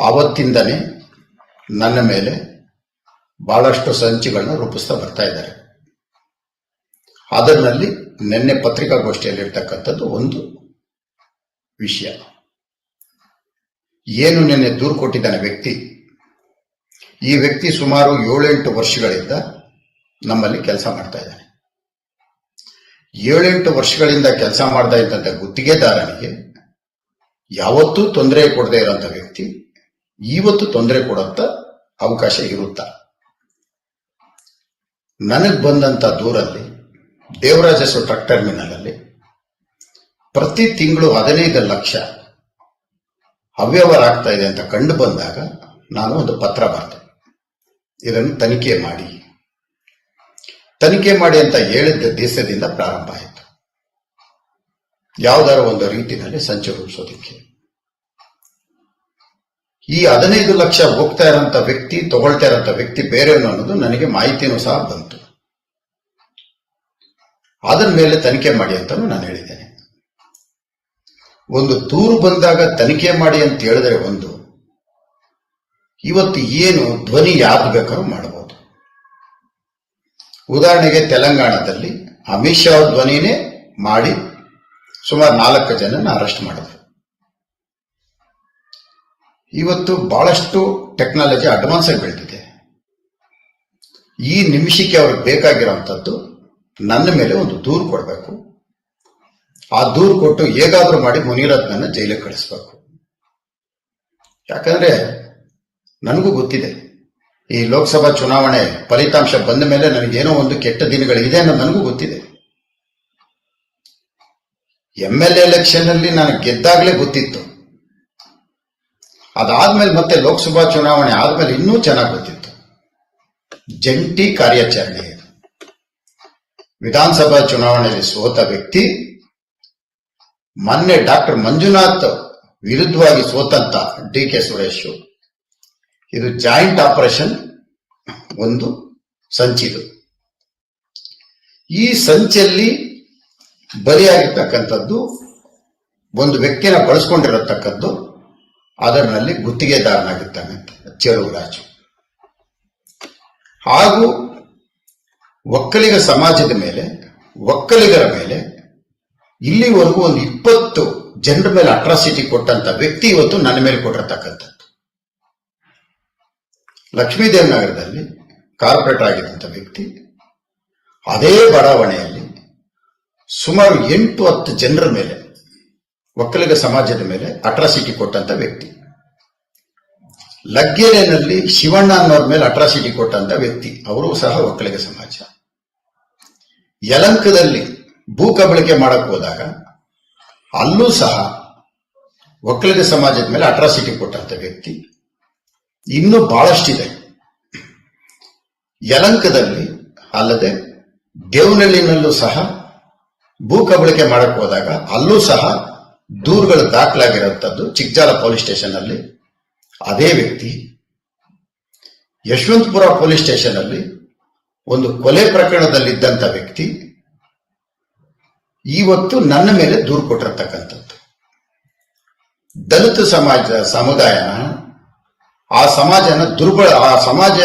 ಆವತ್ತಿಂದನೇ ನನ್ನ ಮೇಲೆ ಬಹಳಷ್ಟು ಸಂಚಿಗಳನ್ನ ರೂಪಿಸ್ತಾ ಬರ್ತಾ ಇದ್ದಾರೆ. ಅದರಲ್ಲಿ ನಿನ್ನೆ ಪತ್ರಿಕಾಗೋಷ್ಠಿಯಲ್ಲಿ ಇರ್ತಕ್ಕಂಥದ್ದು ಒಂದು ವಿಷಯ. ಏನು ನಿನ್ನೆ ದೂರು ಕೊಟ್ಟಿದ್ದಾನೆ ವ್ಯಕ್ತಿ? ಈ ವ್ಯಕ್ತಿ ಸುಮಾರು ಏಳೆಂಟು ವರ್ಷಗಳಿಂದ ನಮ್ಮಲ್ಲಿ ಕೆಲಸ ಮಾಡ್ತಾ ಇದ್ದಾನೆ. ಏಳೆಂಟು ವರ್ಷಗಳಿಂದ ಕೆಲಸ ಮಾಡ್ತಾ ಇದ್ದಂಥ ಗುತ್ತಿಗೆದಾರನಿಗೆ ಯಾವತ್ತೂ ತೊಂದರೆ ಕೊಡದೇ ಇರೋಂಥ ವ್ಯಕ್ತಿ ಇವತ್ತು ತೊಂದರೆ ಕೊಡುತ್ತ ಅವಕಾಶ ಇರುತ್ತ? ನನಗೆ ಬಂದಂತ ದೂರಲ್ಲಿ ದೇವರಾಜಸ್ವ ಟ್ರಕ್ ಟರ್ಮಿನಲ್ ಅಲ್ಲಿ ಪ್ರತಿ ತಿಂಗಳು ಹದಿನೈದು ಲಕ್ಷ ಅವ್ಯವಹಾರ ಆಗ್ತಾ ಇದೆ ಅಂತ ಕಂಡು ಬಂದಾಗ ನಾನು ಒಂದು ಪತ್ರ ಬರೆದೆ. ಇದನ್ನು ತನಿಖೆ ಮಾಡಿ. ತನಿಖೆ ಮಾಡಿ ಅಂತ ಹೇಳಿದ್ದ ದೇಶದಿಂದ ಪ್ರಾರಂಭ ಆಯಿತು. ಯಾವುದಾರ ಒಂದು ರೀತಿಯಲ್ಲಿ ಸಂಚು ರೂಪಿಸೋದಕ್ಕೆ. ಈ ಹದಿನೈದು ಲಕ್ಷ ಹೋಗ್ತಾ ಇರೋಂಥ ವ್ಯಕ್ತಿ, ತಗೊಳ್ತಾ ಇರೋಂಥ ವ್ಯಕ್ತಿ ಬೇರೆಯವನು ಅನ್ನೋದು ನನಗೆ ಮಾಹಿತಿನೂ ಸಹ ಬಂತು. ಅದರ ಮೇಲೆ ತನಿಖೆ ಮಾಡಿ ಅಂತ ನಾನು ಹೇಳಿದ್ದೇನೆ. ಒಂದು ದೂರು ಬಂದಾಗ ತನಿಖೆ ಮಾಡಿ ಅಂತ ಹೇಳಿದ್ರೆ ಒಂದು, ಇವತ್ತು ಏನು ಧ್ವನಿ ಯಾವ್ದು ಬೇಕಾದ್ರೂ ಮಾಡಬಹುದು ಉದಾಹರಣೆಗೆ ತೆಲಂಗಾಣದಲ್ಲಿ ಅಮಿತ್ ಶಾ ಧ್ವನಿನೇ ಮಾಡಿ ಸುಮಾರು ನಾಲ್ಕು ಜನನ ಅರೆಸ್ಟ್ ಮಾಡಿದ್ರು. ಇವತ್ತು ಬಹಳಷ್ಟು ಟೆಕ್ನಾಲಜಿ ಅಡ್ವಾನ್ಸ್ ಆಗಿ ಬೆಳೆದಿದೆ ಈ ನಿಮಿಷಕ್ಕೆ ಅವ್ರಿಗೆ ಬೇಕಾಗಿರೋಂಥದ್ದು ನನ್ನ ಮೇಲೆ ಒಂದು ದೂರು ಕೊಡಬೇಕು. ಆ ದೂರು ಕೊಟ್ಟು ಹೇಗಾದರೂ ಮಾಡಿ ಮುನಿರತ್ನನ ಜೈಲಿಗೆ ಕಳಿಸ್ಬೇಕು. ಯಾಕಂದ್ರೆ ನನಗೂ ಗೊತ್ತಿದೆ, ಈ ಲೋಕಸಭಾ ಚುನಾವಣೆ ಫಲಿತಾಂಶ ಬಂದ ಮೇಲೆ ನನಗೇನೋ ಒಂದು ಕೆಟ್ಟ ದಿನಗಳಿದೆ ಅನ್ನೋದು ನನಗೂ ಗೊತ್ತಿದೆ. ಎಂ ಎಲ್ ಎಲೆಕ್ಷನ್ ಅಲ್ಲಿ ನಾನು ಗೆದ್ದಾಗಲೇ ಗೊತ್ತಿತ್ತು. ಅದಾದ್ಮೇಲೆ ಮತ್ತೆ ಲೋಕಸಭಾ ಚುನಾವಣೆ ಆದ್ಮೇಲೆ ಇನ್ನೂ ಚೆನ್ನಾಗಿ ಗೊತ್ತಿತ್ತು. ಜಂಟಿ ಕಾರ್ಯಾಚರಣೆ ಇದು. ವಿಧಾನಸಭಾ ಚುನಾವಣೆಯಲ್ಲಿ ಸೋತ ವ್ಯಕ್ತಿ, ಮೊನ್ನೆ ಡಾಕ್ಟರ್ ಮಂಜುನಾಥ್ ವಿರುದ್ಧವಾಗಿ ಸೋತಂತ ಡಿ ಕೆ ಸುರೇಶ್. ಇದು ಜಾಯಿಂಟ್ ಆಪರೇಷನ್ ಒಂದು ಸಂಚಿದು. ಈ ಸಂಚಲ್ಲಿ ಬಲಿಯಾಗಿರ್ತಕ್ಕಂಥದ್ದು ಒಂದು ವ್ಯಕ್ತಿನ ಬಳಸ್ಕೊಂಡಿರತಕ್ಕದ್ದು ಅದರಲ್ಲಿ ಗುತ್ತಿಗೆದಾರನಾಗಿರ್ತಾನೆ ಚೆಲುವರಾಜು ಹಾಗೂ ಒಕ್ಕಲಿಗ ಸಮಾಜದ ಮೇಲೆ, ಒಕ್ಕಲಿಗರ ಮೇಲೆ ಇಲ್ಲಿವರೆಗೂ ಒಂದು ಇಪ್ಪತ್ತು ಜನರ ಮೇಲೆ ಅಟ್ರಾಸಿಟಿ ಕೊಟ್ಟಂತ ವ್ಯಕ್ತಿ ಇವತ್ತು ನನ್ನ ಮೇಲೆ ಕೊಟ್ಟಿರತಕ್ಕಂಥದ್ದು. ಲಕ್ಷ್ಮೀದೇವ್ ನಗರದಲ್ಲಿ ಕಾರ್ಪೊರೇಟರ್ ಆಗಿದ್ದಂಥ ವ್ಯಕ್ತಿ. ಅದೇ ಬಡಾವಣೆಯಲ್ಲಿ ಸುಮಾರು ಎಂಟು ಹತ್ತು ಜನರ ಮೇಲೆ ಒಕ್ಕಲಿಗ ಸಮಾಜದ ಮೇಲೆ ಅಟ್ರಾಸಿಟಿ ಕೊಟ್ಟಂತ ವ್ಯಕ್ತಿ. ಲಗ್ಗೆರೆನಲ್ಲಿ ಶಿವಣ್ಣ ಅನ್ನೋರ ಮೇಲೆ ಅಟ್ರಾಸಿಟಿ ಕೊಟ್ಟಂತ ವ್ಯಕ್ತಿ. ಅವರು ಸಹ ಒಕ್ಕಲಿಗ ಸಮಾಜ. ಯಲಂಕದಲ್ಲಿ ಭೂ ಕಬಳಿಕೆ ಮಾಡಕ್ ಹೋದಾಗ ಅಲ್ಲೂ ಸಹ ಒಕ್ಕಲಿಗ ಸಮಾಜದ ಮೇಲೆ ಅಟ್ರಾಸಿಟಿ ಕೊಟ್ಟಂತ ವ್ಯಕ್ತಿ. ಇನ್ನೂ ಬಹಳಷ್ಟಿದೆ. ಯಲಂಕದಲ್ಲಿ ಅಲ್ಲದೆ ದೇವನಹಳ್ಳಿನಲ್ಲೂ ಸಹ ಭೂ ಕಬಳಿಕೆ ಮಾಡಕ್ ಹೋದಾಗ ಅಲ್ಲೂ ಸಹ ದೂರುಗಳು ದಾಖಲಾಗಿರುವಂತದ್ದು ಚಿಕ್ಜಾಲ ಪೊಲೀಸ್ ಸ್ಟೇಷನ್ ಅಲ್ಲಿ ಅದೇ ವ್ಯಕ್ತಿ ಯಶವಂತಪುರ ಪೊಲೀಸ್ ಸ್ಟೇಷನ್ ಅಲ್ಲಿ ಒಂದು ಕೊಲೆ ಪ್ರಕರಣದಲ್ಲಿದ್ದಂಥ ವ್ಯಕ್ತಿ ಇವತ್ತು ನನ್ನ ಮೇಲೆ ದೂರು ಕೊಟ್ಟಿರತಕ್ಕಂಥದ್ದು. ದಲಿತ ಸಮಾಜ, ಸಮುದಾಯನ ಆ ಸಮಾಜನ ದುರ್ಬಳ ಆ ಸಮಾಜ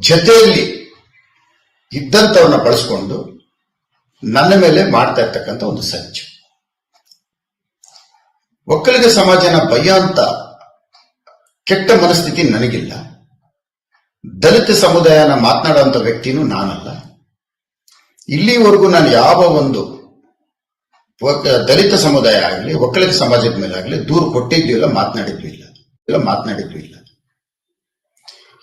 ಜತೆಯಲ್ಲಿ ಇದ್ದಂಥವ್ರನ್ನ ಬಳಸ್ಕೊಂಡು ನನ್ನ ಮೇಲೆ ಮಾಡ್ತಾ ಇರ್ತಕ್ಕಂಥ ಒಂದು ಸಂಚು ಒಕ್ಕಲಿಗ ಸಮಾಜನ ಭಯ ಅಂತ ಕೆಟ್ಟ ಮನಸ್ಥಿತಿ ನನಗಿಲ್ಲ. ದಲಿತ ಸಮುದಾಯನ ಮಾತನಾಡುವಂತ ವ್ಯಕ್ತಿನೂ ನಾನಲ್ಲ. ಇಲ್ಲಿವರೆಗೂ ನಾನು ಯಾವ ಒಂದು ದಲಿತ ಸಮುದಾಯ ಆಗಲಿ, ಒಕ್ಕಲಿಗ ಸಮಾಜದ ಮೇಲೆ ಆಗಲಿ ದೂರು ಕೊಟ್ಟಿದ್ದು ಇಲ್ಲ, ಮಾತನಾಡಿದ್ದು ಇಲ್ಲ ಇಲ್ಲ ಮಾತನಾಡಿದ್ದು ಇಲ್ಲ.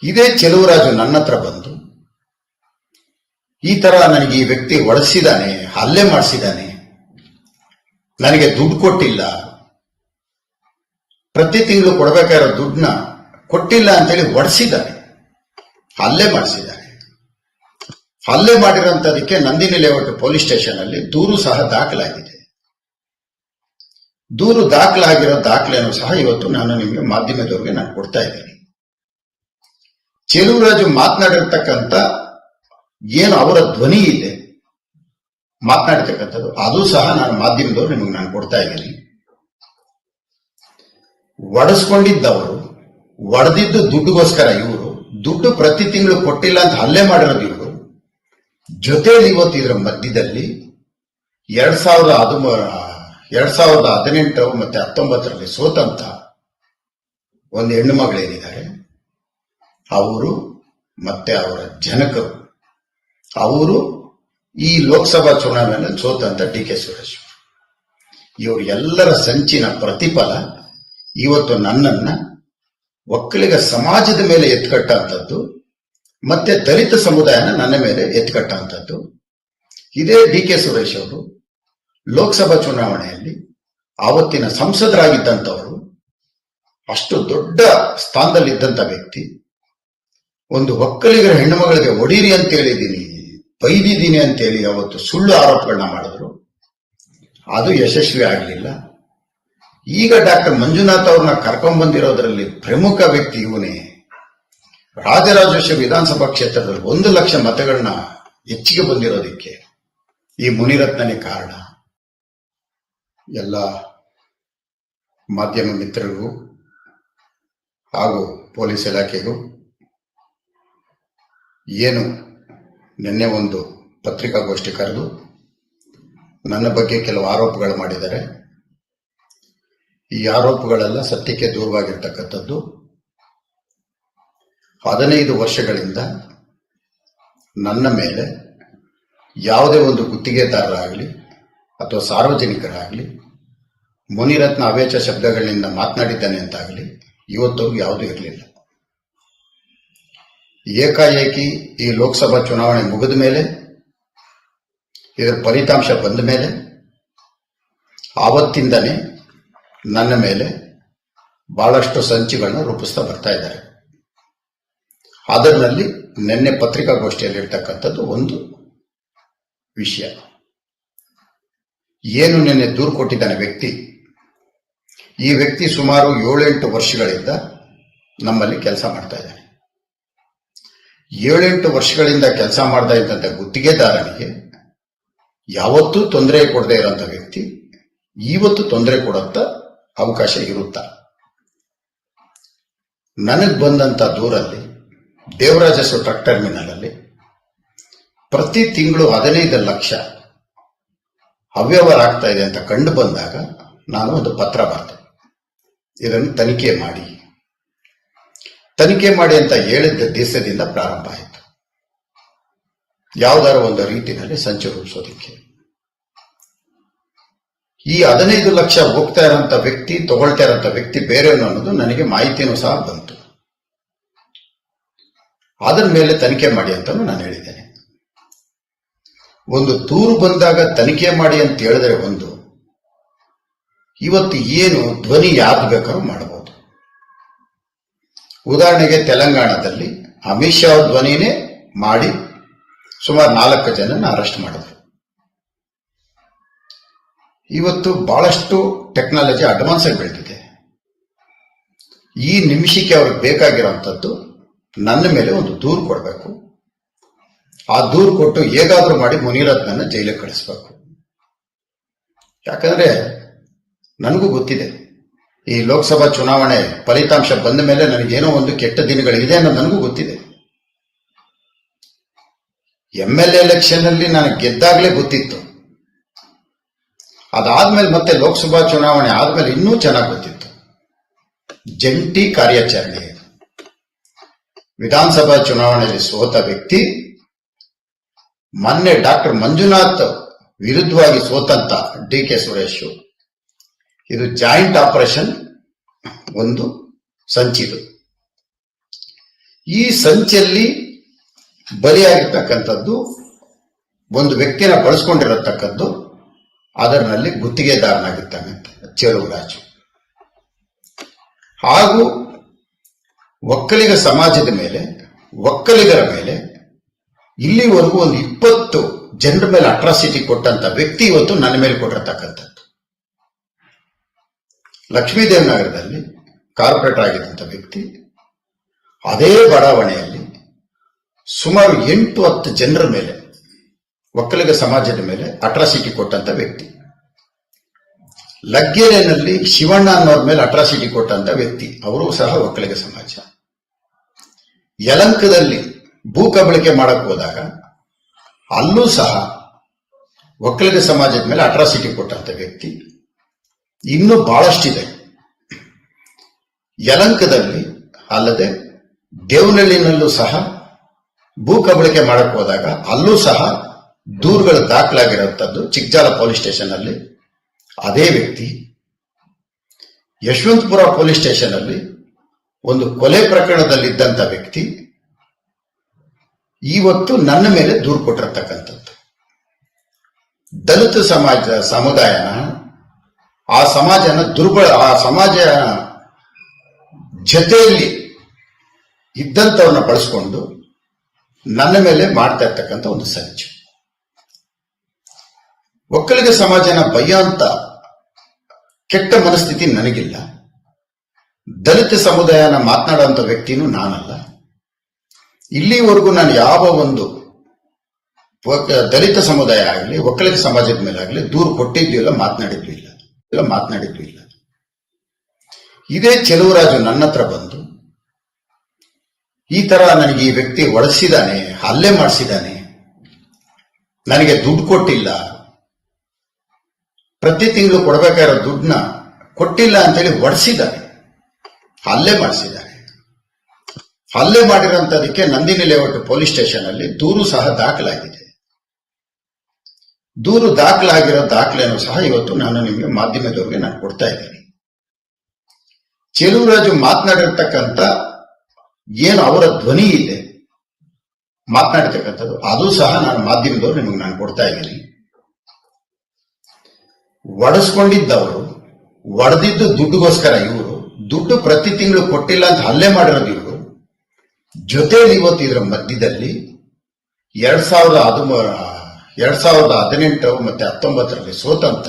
ಇದೇ ಚೆಲುವರಾಜು ನನ್ನ ಹತ್ರ ಬಂದು, ಈ ತರ ನನಗೆ ಈ ವ್ಯಕ್ತಿ ಒಡಿಸಿದಾನೆ ಹಲ್ಲೆ ಮಾಡಿಸಿದಾನೆ ನನಗೆ ದುಡ್ಡು ಕೊಟ್ಟಿಲ್ಲ ಪ್ರತಿ ತಿಂಗಳು ಕೊಡಬೇಕಾಗಿರೋ ದುಡ್ಡನ್ನ ಕೊಟ್ಟಿಲ್ಲ ಅಂತೇಳಿ ಹೊಡೆಸಿದ್ದಾರೆ. ಹಲ್ಲೆ ಮಾಡಿಸಿದ್ದಾರೆ. ಹಲ್ಲೆ ಮಾಡಿರೋಂಥದಕ್ಕೆ ನಂದಿನಿ ಲೇಔಟ್ ಪೊಲೀಸ್ ಸ್ಟೇಷನ್ ಅಲ್ಲಿ ದೂರು ಸಹ ದಾಖಲಾಗಿದೆ. ದೂರು ದಾಖಲಾಗಿರೋ ದಾಖಲೆಯನ್ನು ಸಹ ಇವತ್ತು ನಾನು ನಿಮಗೆ ಮಾಧ್ಯಮದವರಿಗೆ ನಾನು ಕೊಡ್ತಾ ಇದ್ದೀನಿ. ಚೆಲುವರಾಜು ಮಾತನಾಡಿರ್ತಕ್ಕಂಥ ಏನು ಅವರ ಧ್ವನಿ ಇದೆ ಮಾತನಾಡಿರ್ತಕ್ಕಂಥದ್ದು, ಅದು ಸಹ ನಾನು ಮಾಧ್ಯಮದವ್ರು ನಿಮಗೆ ನಾನು ಕೊಡ್ತಾ ಇದ್ದೀನಿ. ಒಡೆಸ್ಕೊಂಡಿದ್ದವರು, ಒಡೆದಿದ್ದು ದುಡ್ಡುಗೋಸ್ಕರ ಇವರು, ದುಡ್ಡು ಪ್ರತಿ ತಿಂಗಳು ಕೊಟ್ಟಿಲ್ಲ ಅಂತ ಹಲ್ಲೆ ಮಾಡಿರೋದು ಇವರು. ಜೊತೆಯಲ್ಲಿ ಇವತ್ತು ಇದರ ಮಧ್ಯದಲ್ಲಿ ಎರಡ್ ಸಾವಿರದ ಹದ ಎರಡ್ ಸಾವಿರದ ಹದಿನೆಂಟು ಮತ್ತೆ ಹತ್ತೊಂಬತ್ತರಲ್ಲಿ ಸೋತಂತ ಒಂದು ಹೆಣ್ಣು ಮಗಳೇನಿದ್ದಾರೆ ಅವರು ಮತ್ತೆ ಅವರ ಜನಕರು. ಅವರು ಈ ಲೋಕಸಭಾ ಚುನಾವಣೆಯಲ್ಲಿ ಸೋತಂತ ಡಿ ಕೆ ಸುರೇಶ್ ಇವರು ಎಲ್ಲರ ಸಂಚಿನ ಪ್ರತಿಫಲ ಇವತ್ತು ನನ್ನನ್ನ ಒಕ್ಕಲಿಗ ಸಮಾಜದ ಮೇಲೆ ಎತ್ಕಟ್ಟಂಥದ್ದು, ಮತ್ತೆ ದಲಿತ ಸಮುದಾಯನ ನನ್ನ ಮೇಲೆ ಎತ್ಕಟ್ಟಂಥದ್ದು. ಇದೇ ಡಿ ಕೆ ಸುರೇಶ್ ಅವರು ಲೋಕಸಭಾ ಚುನಾವಣೆಯಲ್ಲಿ ಆವತ್ತಿನ ಸಂಸದರಾಗಿದ್ದಂಥವರು, ಅಷ್ಟು ದೊಡ್ಡ ಸ್ಥಾನದಲ್ಲಿದ್ದಂಥ ವ್ಯಕ್ತಿ. ಒಂದು ಒಕ್ಕಲಿಗರ ಹೆಣ್ಣುಮಗಳಿಗೆ ಒಡೀರಿ ಅಂತ ಹೇಳಿದ್ದೀನಿ ಬೈದಿದ್ದೀನಿ ಅಂತೇಳಿ ಅವತ್ತು ಸುಳ್ಳು ಆರೋಪಗಳನ್ನ ಮಾಡಿದ್ರು. ಅದು ಯಶಸ್ವಿ ಆಗಲಿಲ್ಲ. ಈಗ ಡಾಕ್ಟರ್ ಮಂಜುನಾಥ್ ಅವ್ರನ್ನ ಕರ್ಕೊಂಡ್ ಬಂದಿರೋದ್ರಲ್ಲಿ ಪ್ರಮುಖ ವ್ಯಕ್ತಿ ಇವನೇ. ರಾಜರಾಜೇಶ್ವರ ವಿಧಾನಸಭಾ ಕ್ಷೇತ್ರದಲ್ಲಿ ಒಂದು ಲಕ್ಷ ಮತಗಳನ್ನ ಹೆಚ್ಚಿಗೆ ಬಂದಿರೋದಕ್ಕೆ ಈ ಮುನಿರತ್ನನೇ ಕಾರಣ. ಎಲ್ಲ ಮಾಧ್ಯಮ ಮಿತ್ರರಿಗೂ ಹಾಗೂ ಪೊಲೀಸ್ ಇಲಾಖೆಗೂ ಏನು ನಿನ್ನೆ ಒಂದು ಪತ್ರಿಕಾಗೋಷ್ಠಿ ಕರೆದು ನನ್ನ ಬಗ್ಗೆ ಕೆಲವು ಆರೋಪಗಳು ಮಾಡಿದ್ದಾರೆ. ಈ ಆರೋಪಗಳೆಲ್ಲ ಸತ್ಯಕ್ಕೆ ದೂರವಾಗಿರ್ತಕ್ಕಂಥದ್ದು. ಹದಿನೈದು ವರ್ಷಗಳಿಂದ ನನ್ನ ಮೇಲೆ ಯಾವುದೇ ಒಂದು ಗುತ್ತಿಗೆದಾರರಾಗಲಿ ಅಥವಾ ಸಾರ್ವಜನಿಕರಾಗಲಿ, ಮುನಿರತ್ನ ಅವೇಚ ಶಬ್ದಗಳಿಂದ ಮಾತನಾಡಿದ್ದಾನೆ ಅಂತಾಗಲಿ ಇವತ್ತು ಯಾವುದೂ ಇರಲಿಲ್ಲ. ಏಕಾಏಕಿ ಈ ಲೋಕಸಭಾ ಚುನಾವಣೆ ಮುಗಿದ ಮೇಲೆ, ಇದರ ಫಲಿತಾಂಶ ಬಂದ ಮೇಲೆ, ಆವತ್ತಿಂದನೇ ನನ್ನ ಮೇಲೆ ಬಹಳಷ್ಟು ಸಂಚಿಗಳನ್ನ ರೂಪಿಸ್ತಾ ಬರ್ತಾ ಇದ್ದಾರೆ. ಅದರಲ್ಲಿ ನಿನ್ನೆ ಪತ್ರಿಕಾಗೋಷ್ಠಿಯಲ್ಲಿ ಇರ್ತಕ್ಕಂಥದ್ದು ಒಂದು ವಿಷಯ. ಏನು ನಿನ್ನೆ ದೂರು ಕೊಟ್ಟಿದ್ದಾನೆ ವ್ಯಕ್ತಿ? ಈ ವ್ಯಕ್ತಿ ಸುಮಾರು ಏಳೆಂಟು ವರ್ಷಗಳಿಂದ ನಮ್ಮಲ್ಲಿ ಕೆಲಸ ಮಾಡ್ತಾ ಇದ್ದಾನೆ. ಏಳೆಂಟು ವರ್ಷಗಳಿಂದ ಕೆಲಸ ಮಾಡ್ತಾ ಇದ್ದಂಥ ಗುತ್ತಿಗೆದಾರನಿಗೆ ಯಾವತ್ತೂ ತೊಂದರೆ ಕೊಡದೇ ಇರೋಂಥ ವ್ಯಕ್ತಿ ಇವತ್ತು ತೊಂದರೆ ಕೊಡಂತ ಅವಕಾಶ ಇರುತ್ತಾ ನನಗೆ ಬಂದಂತ ದೂರಲ್ಲಿ ದೇವರಾಜಸ್ವ ಟ್ರಕ್ ಟರ್ಮಿನಲ್ ಅಲ್ಲಿ ಪ್ರತಿ ತಿಂಗಳು ಹದಿನೈದು ಲಕ್ಷ ಅವ್ಯವಹಾರ ಆಗ್ತಾ ಇದೆ ಅಂತ ಕಂಡು ಬಂದಾಗ ನಾನು ಒಂದು ಪತ್ರ ಬರೆದೆ. ಇದನ್ನು ತನಿಖೆ ಮಾಡಿ. ತನಿಖೆ ಮಾಡಿ ಅಂತ ಹೇಳಿದ್ದ ದೇಶದಿಂದ ಪ್ರಾರಂಭ ಆಯಿತು. ಯಾವುದಾದ್ರು ಒಂದು ರೀತಿಯಲ್ಲಿ ಸಂಚು ರೂಪಿಸೋದಕ್ಕೆ. ಈ ಹದಿನೈದು ಲಕ್ಷ ಹೋಗ್ತಾ ಇರೋಂಥ ವ್ಯಕ್ತಿ, ತಗೊಳ್ತಾ ಇರೋಂಥ ವ್ಯಕ್ತಿ ಬೇರೆಯವನು ಅನ್ನೋದು ನನಗೆ ಮಾಹಿತಿನೂ ಸಹ ಬಂತು. ಅದರ ಮೇಲೆ ತನಿಖೆ ಮಾಡಿ ಅಂತ ನಾನು ಹೇಳಿದ್ದೇನೆ. ಒಂದು ದೂರು ಬಂದಾಗ ತನಿಖೆ ಮಾಡಿ ಅಂತ ಹೇಳಿದ್ರೆ ಒಂದು, ಇವತ್ತು ಏನು ಧ್ವನಿ ಯಾವ್ದು ಬೇಕಾದ್ರೂ ಮಾಡಬಹುದು ಉದಾಹರಣೆಗೆ ತೆಲಂಗಾಣದಲ್ಲಿ ಅಮಿತ್ ಶಾ ಧ್ವನಿನೇ ಮಾಡಿ ಸುಮಾರು ನಾಲ್ಕು ಜನನ ಅರೆಸ್ಟ್ ಮಾಡಿದ್ರು. ಇವತ್ತು ಬಹಳಷ್ಟು ಟೆಕ್ನಾಲಜಿ ಅಡ್ವಾನ್ಸ್ ಆಗಿ ಬೆಳೆದಿದೆ ಈ ನಿಮಿಷಕ್ಕೆ ಅವ್ರಿಗೆ ಬೇಕಾಗಿರೋಂಥದ್ದು ನನ್ನ ಮೇಲೆ ಒಂದು ದೂರು ಕೊಡಬೇಕು. ಆ ದೂರು ಕೊಟ್ಟು ಹೇಗಾದರೂ ಮಾಡಿ ಮುನಿರತ್ನನ್ನ ಜೈಲಿಗೆ ಕಳಿಸ್ಬೇಕು. ಯಾಕಂದ್ರೆ ನನಗೂ ಗೊತ್ತಿದೆ, ಈ ಲೋಕಸಭಾ ಚುನಾವಣೆ ಫಲಿತಾಂಶ ಬಂದ ಮೇಲೆ ನನಗೇನೋ ಒಂದು ಕೆಟ್ಟ ದಿನಗಳಿದೆ ಅನ್ನೋದು ನನಗೂ ಗೊತ್ತಿದೆ. ಎಂ ಎಲ್ ಎಲೆಕ್ಷನ್ ಅಲ್ಲಿ ನಾನು ಗೆದ್ದಾಗಲೇ ಗೊತ್ತಿತ್ತು. ಅದಾದ್ಮೇಲೆ ಮತ್ತೆ ಲೋಕಸಭಾ ಚುನಾವಣೆ ಆದ್ಮೇಲೆ ಇನ್ನೂ ಚೆನ್ನಾಗಿ ಗೊತ್ತಿತ್ತು. ಜಂಟಿ ಕಾರ್ಯಾಚರಣೆ ವಿಧಾನಸಭಾ ಚುನಾವಣೆಯಲ್ಲಿ ಸೋತ ವ್ಯಕ್ತಿ, ಮೊನ್ನೆ ಡಾಕ್ಟರ್ ಮಂಜುನಾಥ್ ವಿರುದ್ಧವಾಗಿ ಸೋತಂತ ಡಿ ಕೆ ಸುರೇಶ್. ಇದು ಜಾಯಿಂಟ್ ಆಪರೇಷನ್ ಒಂದು ಸಂಚಿದು. ಈ ಸಂಚಲ್ಲಿ ಬಲಿಯಾಗಿರ್ತಕ್ಕಂಥದ್ದು ಒಂದು ವ್ಯಕ್ತಿನ ಬಳಸ್ಕೊಂಡಿರತಕ್ಕದ್ದು ಅದರಲ್ಲಿ ಗುತ್ತಿಗೆದಾರನಾಗಿರ್ತಾನೆ ಚೆಲುವರಾಜು ಹಾಗೂ ಒಕ್ಕಲಿಗ ಸಮಾಜದ ಮೇಲೆ, ಒಕ್ಕಲಿಗರ ಮೇಲೆ ಇಲ್ಲಿವರೆಗೂ ಒಂದು ಇಪ್ಪತ್ತು ಜನರ ಮೇಲೆ ಅಟ್ರಾಸಿಟಿ ಕೊಟ್ಟಂತ ವ್ಯಕ್ತಿ ಇವತ್ತು ನನ್ನ ಮೇಲೆ ಕೊಟ್ಟಿರತಕ್ಕಂಥದ್ದು. ಲಕ್ಷ್ಮೀದೇವನಗರದಲ್ಲಿ ಕಾರ್ಪೊರೇಟರ್ ಆಗಿದ್ದಂಥ ವ್ಯಕ್ತಿ, ಅದೇ ಬಡಾವಣೆಯಲ್ಲಿ ಸುಮಾರು ಎಂಟು ಹತ್ತು ಜನರ ಮೇಲೆ ಒಕ್ಕಲಿಗ ಸಮಾಜದ ಮೇಲೆ ಅಟ್ರಾಸಿಟಿ ಕೊಟ್ಟಂತ ವ್ಯಕ್ತಿ. ಲಗ್ಗೆರೆನಲ್ಲಿ ಶಿವಣ್ಣ ಅನ್ನೋರ್ ಮೇಲೆ ಅಟ್ರಾಸಿಟಿ ಕೊಟ್ಟಂತ ವ್ಯಕ್ತಿ. ಅವರು ಸಹ ಒಕ್ಕಲಿಗ ಸಮಾಜ. ಯಲಂಕದಲ್ಲಿ ಭೂ ಕಬಳಿಕೆ ಮಾಡಕ್ ಹೋದಾಗ ಅಲ್ಲೂ ಸಹ ಒಕ್ಕಲಿಗ ಸಮಾಜದ ಮೇಲೆ ಅಟ್ರಾಸಿಟಿ ಕೊಟ್ಟಂತ ವ್ಯಕ್ತಿ. ಇನ್ನೂ ಬಹಳಷ್ಟಿದೆ. ಯಲಂಕದಲ್ಲಿ ಅಲ್ಲದೆ ದೇವನಹಳ್ಳಿನಲ್ಲೂ ಸಹ ಭೂ ಕಬಳಿಕೆ ಮಾಡಕ್ ಹೋದಾಗ ಅಲ್ಲೂ ಸಹ ದೂರುಗಳು ದಾಖಲಾಗಿರುವಂಥದ್ದು ಚಿಕ್ಕಜಾಲ ಪೊಲೀಸ್ ಸ್ಟೇಷನ್ ಅಲ್ಲಿ ಅದೇ ವ್ಯಕ್ತಿ ಯಶವಂತಪುರ ಪೊಲೀಸ್ ಸ್ಟೇಷನ್ ಅಲ್ಲಿ ಒಂದು ಕೊಲೆ ಪ್ರಕರಣದಲ್ಲಿದ್ದಂಥ ವ್ಯಕ್ತಿ ಇವತ್ತು ನನ್ನ ಮೇಲೆ ದೂರು ಕೊಟ್ಟಿರತಕ್ಕಂಥದ್ದು. ದಲಿತ ಸಮಾಜ, ಸಮುದಾಯನ ಆ ಸಮಾಜನ ದುರ್ಬಲ, ಆ ಸಮಾಜ ಜತೆಯಲ್ಲಿ ಇದ್ದಂಥವನ್ನ ಬಳಸ್ಕೊಂಡು ನನ್ನ ಮೇಲೆ ಮಾಡ್ತಾ ಇರ್ತಕ್ಕಂಥ ಒಂದು ಸಂಚು ಒಕ್ಕಲಿಗ ಸಮಾಜನ ಭಯ ಅಂತ ಕೆಟ್ಟ ಮನಸ್ಥಿತಿ ನನಗಿಲ್ಲ. ದಲಿತ ಸಮುದಾಯನ ಮಾತನಾಡುವಂತ ವ್ಯಕ್ತಿನೂ ನಾನಲ್ಲ. ಇಲ್ಲಿವರೆಗೂ ನಾನು ಯಾವ ಒಂದು ದಲಿತ ಸಮುದಾಯ ಆಗಲಿ, ಒಕ್ಕಲಿಗ ಸಮಾಜದ ಮೇಲೆ ಆಗಲಿ ದೂರು ಕೊಟ್ಟಿದ್ದು ಇಲ್ಲ ಮಾತನಾಡಿದ್ದು ಇಲ್ಲ. ಇಲ್ಲ ಮಾತನಾಡಿದ್ದು ಇಲ್ಲ. ಇದೇ ಚೆಲುವರಾಜು ನನ್ನ ಹತ್ರ ಬಂದು ಈ ತರ ನನಗೆ ಈ ವ್ಯಕ್ತಿ ಒಡಿಸಿದಾನೆ, ಹಲ್ಲೆ ಮಾಡಿಸಿದಾನೆ, ನನಗೆ ದುಡ್ಡು ಕೊಟ್ಟಿಲ್ಲ ಪ್ರತಿ ತಿಂಗಳು ಕೊಡಬೇಕಾಗಿರೋ ದುಡ್ಡನ್ನ ಕೊಟ್ಟಿಲ್ಲ ಅಂತೇಳಿ ಹೊಡೆಸಿದ್ದಾರೆ ಹಲ್ಲೆ ಮಾಡಿಸಿದ್ದಾರೆ. ಹಲ್ಲೆ ಮಾಡಿರೋಂಥದಕ್ಕೆ ನಂದಿನಿ ಲೇಔಟ್ ಪೊಲೀಸ್ ಸ್ಟೇಷನ್ ಅಲ್ಲಿ ದೂರು ಸಹ ದಾಖಲಾಗಿದೆ. ದೂರು ದಾಖಲಾಗಿರೋ ದಾಖಲೆಯನ್ನು ಸಹ ಇವತ್ತು ನಾನು ನಿಮಗೆ ಮಾಧ್ಯಮದವರಿಗೆ ನಾನು ಕೊಡ್ತಾ ಇದ್ದೀನಿ. ಚೆಲುವರಾಜು ಮಾತನಾಡಿರ್ತಕ್ಕಂಥ ಏನು ಅವರ ಧ್ವನಿ ಇದೆ ಮಾತನಾಡಿರ್ತಕ್ಕಂಥದ್ದು, ಅದು ಸಹ ನಾನು ಮಾಧ್ಯಮದವ್ರು ನಿಮಗೆ ನಾನು ಕೊಡ್ತಾ ಇದ್ದೀನಿ. ಒಡಿಸ್ಕೊಂಡಿದ್ದವರು, ಒಡೆದಿದ್ದು ದುಡ್ಡುಗೋಸ್ಕರ ಇವರು ದುಡ್ಡು ಪ್ರತಿ ತಿಂಗಳು ಕೊಟ್ಟಿಲ್ಲ ಅಂತ ಹಲ್ಲೆ ಮಾಡಿರೋದು ಇವರು ಜೊತೆಯಲ್ಲಿ ಇವತ್ತು ಇದರ ಮಧ್ಯದಲ್ಲಿ ಎರಡ್ ಸಾವಿರದ ಹದಿಮ, ಎರಡ್ ಸಾವಿರದ ಹದಿನೆಂಟು ಮತ್ತೆ ಹತ್ತೊಂಬತ್ತರಲ್ಲಿ ಸೋತಂತ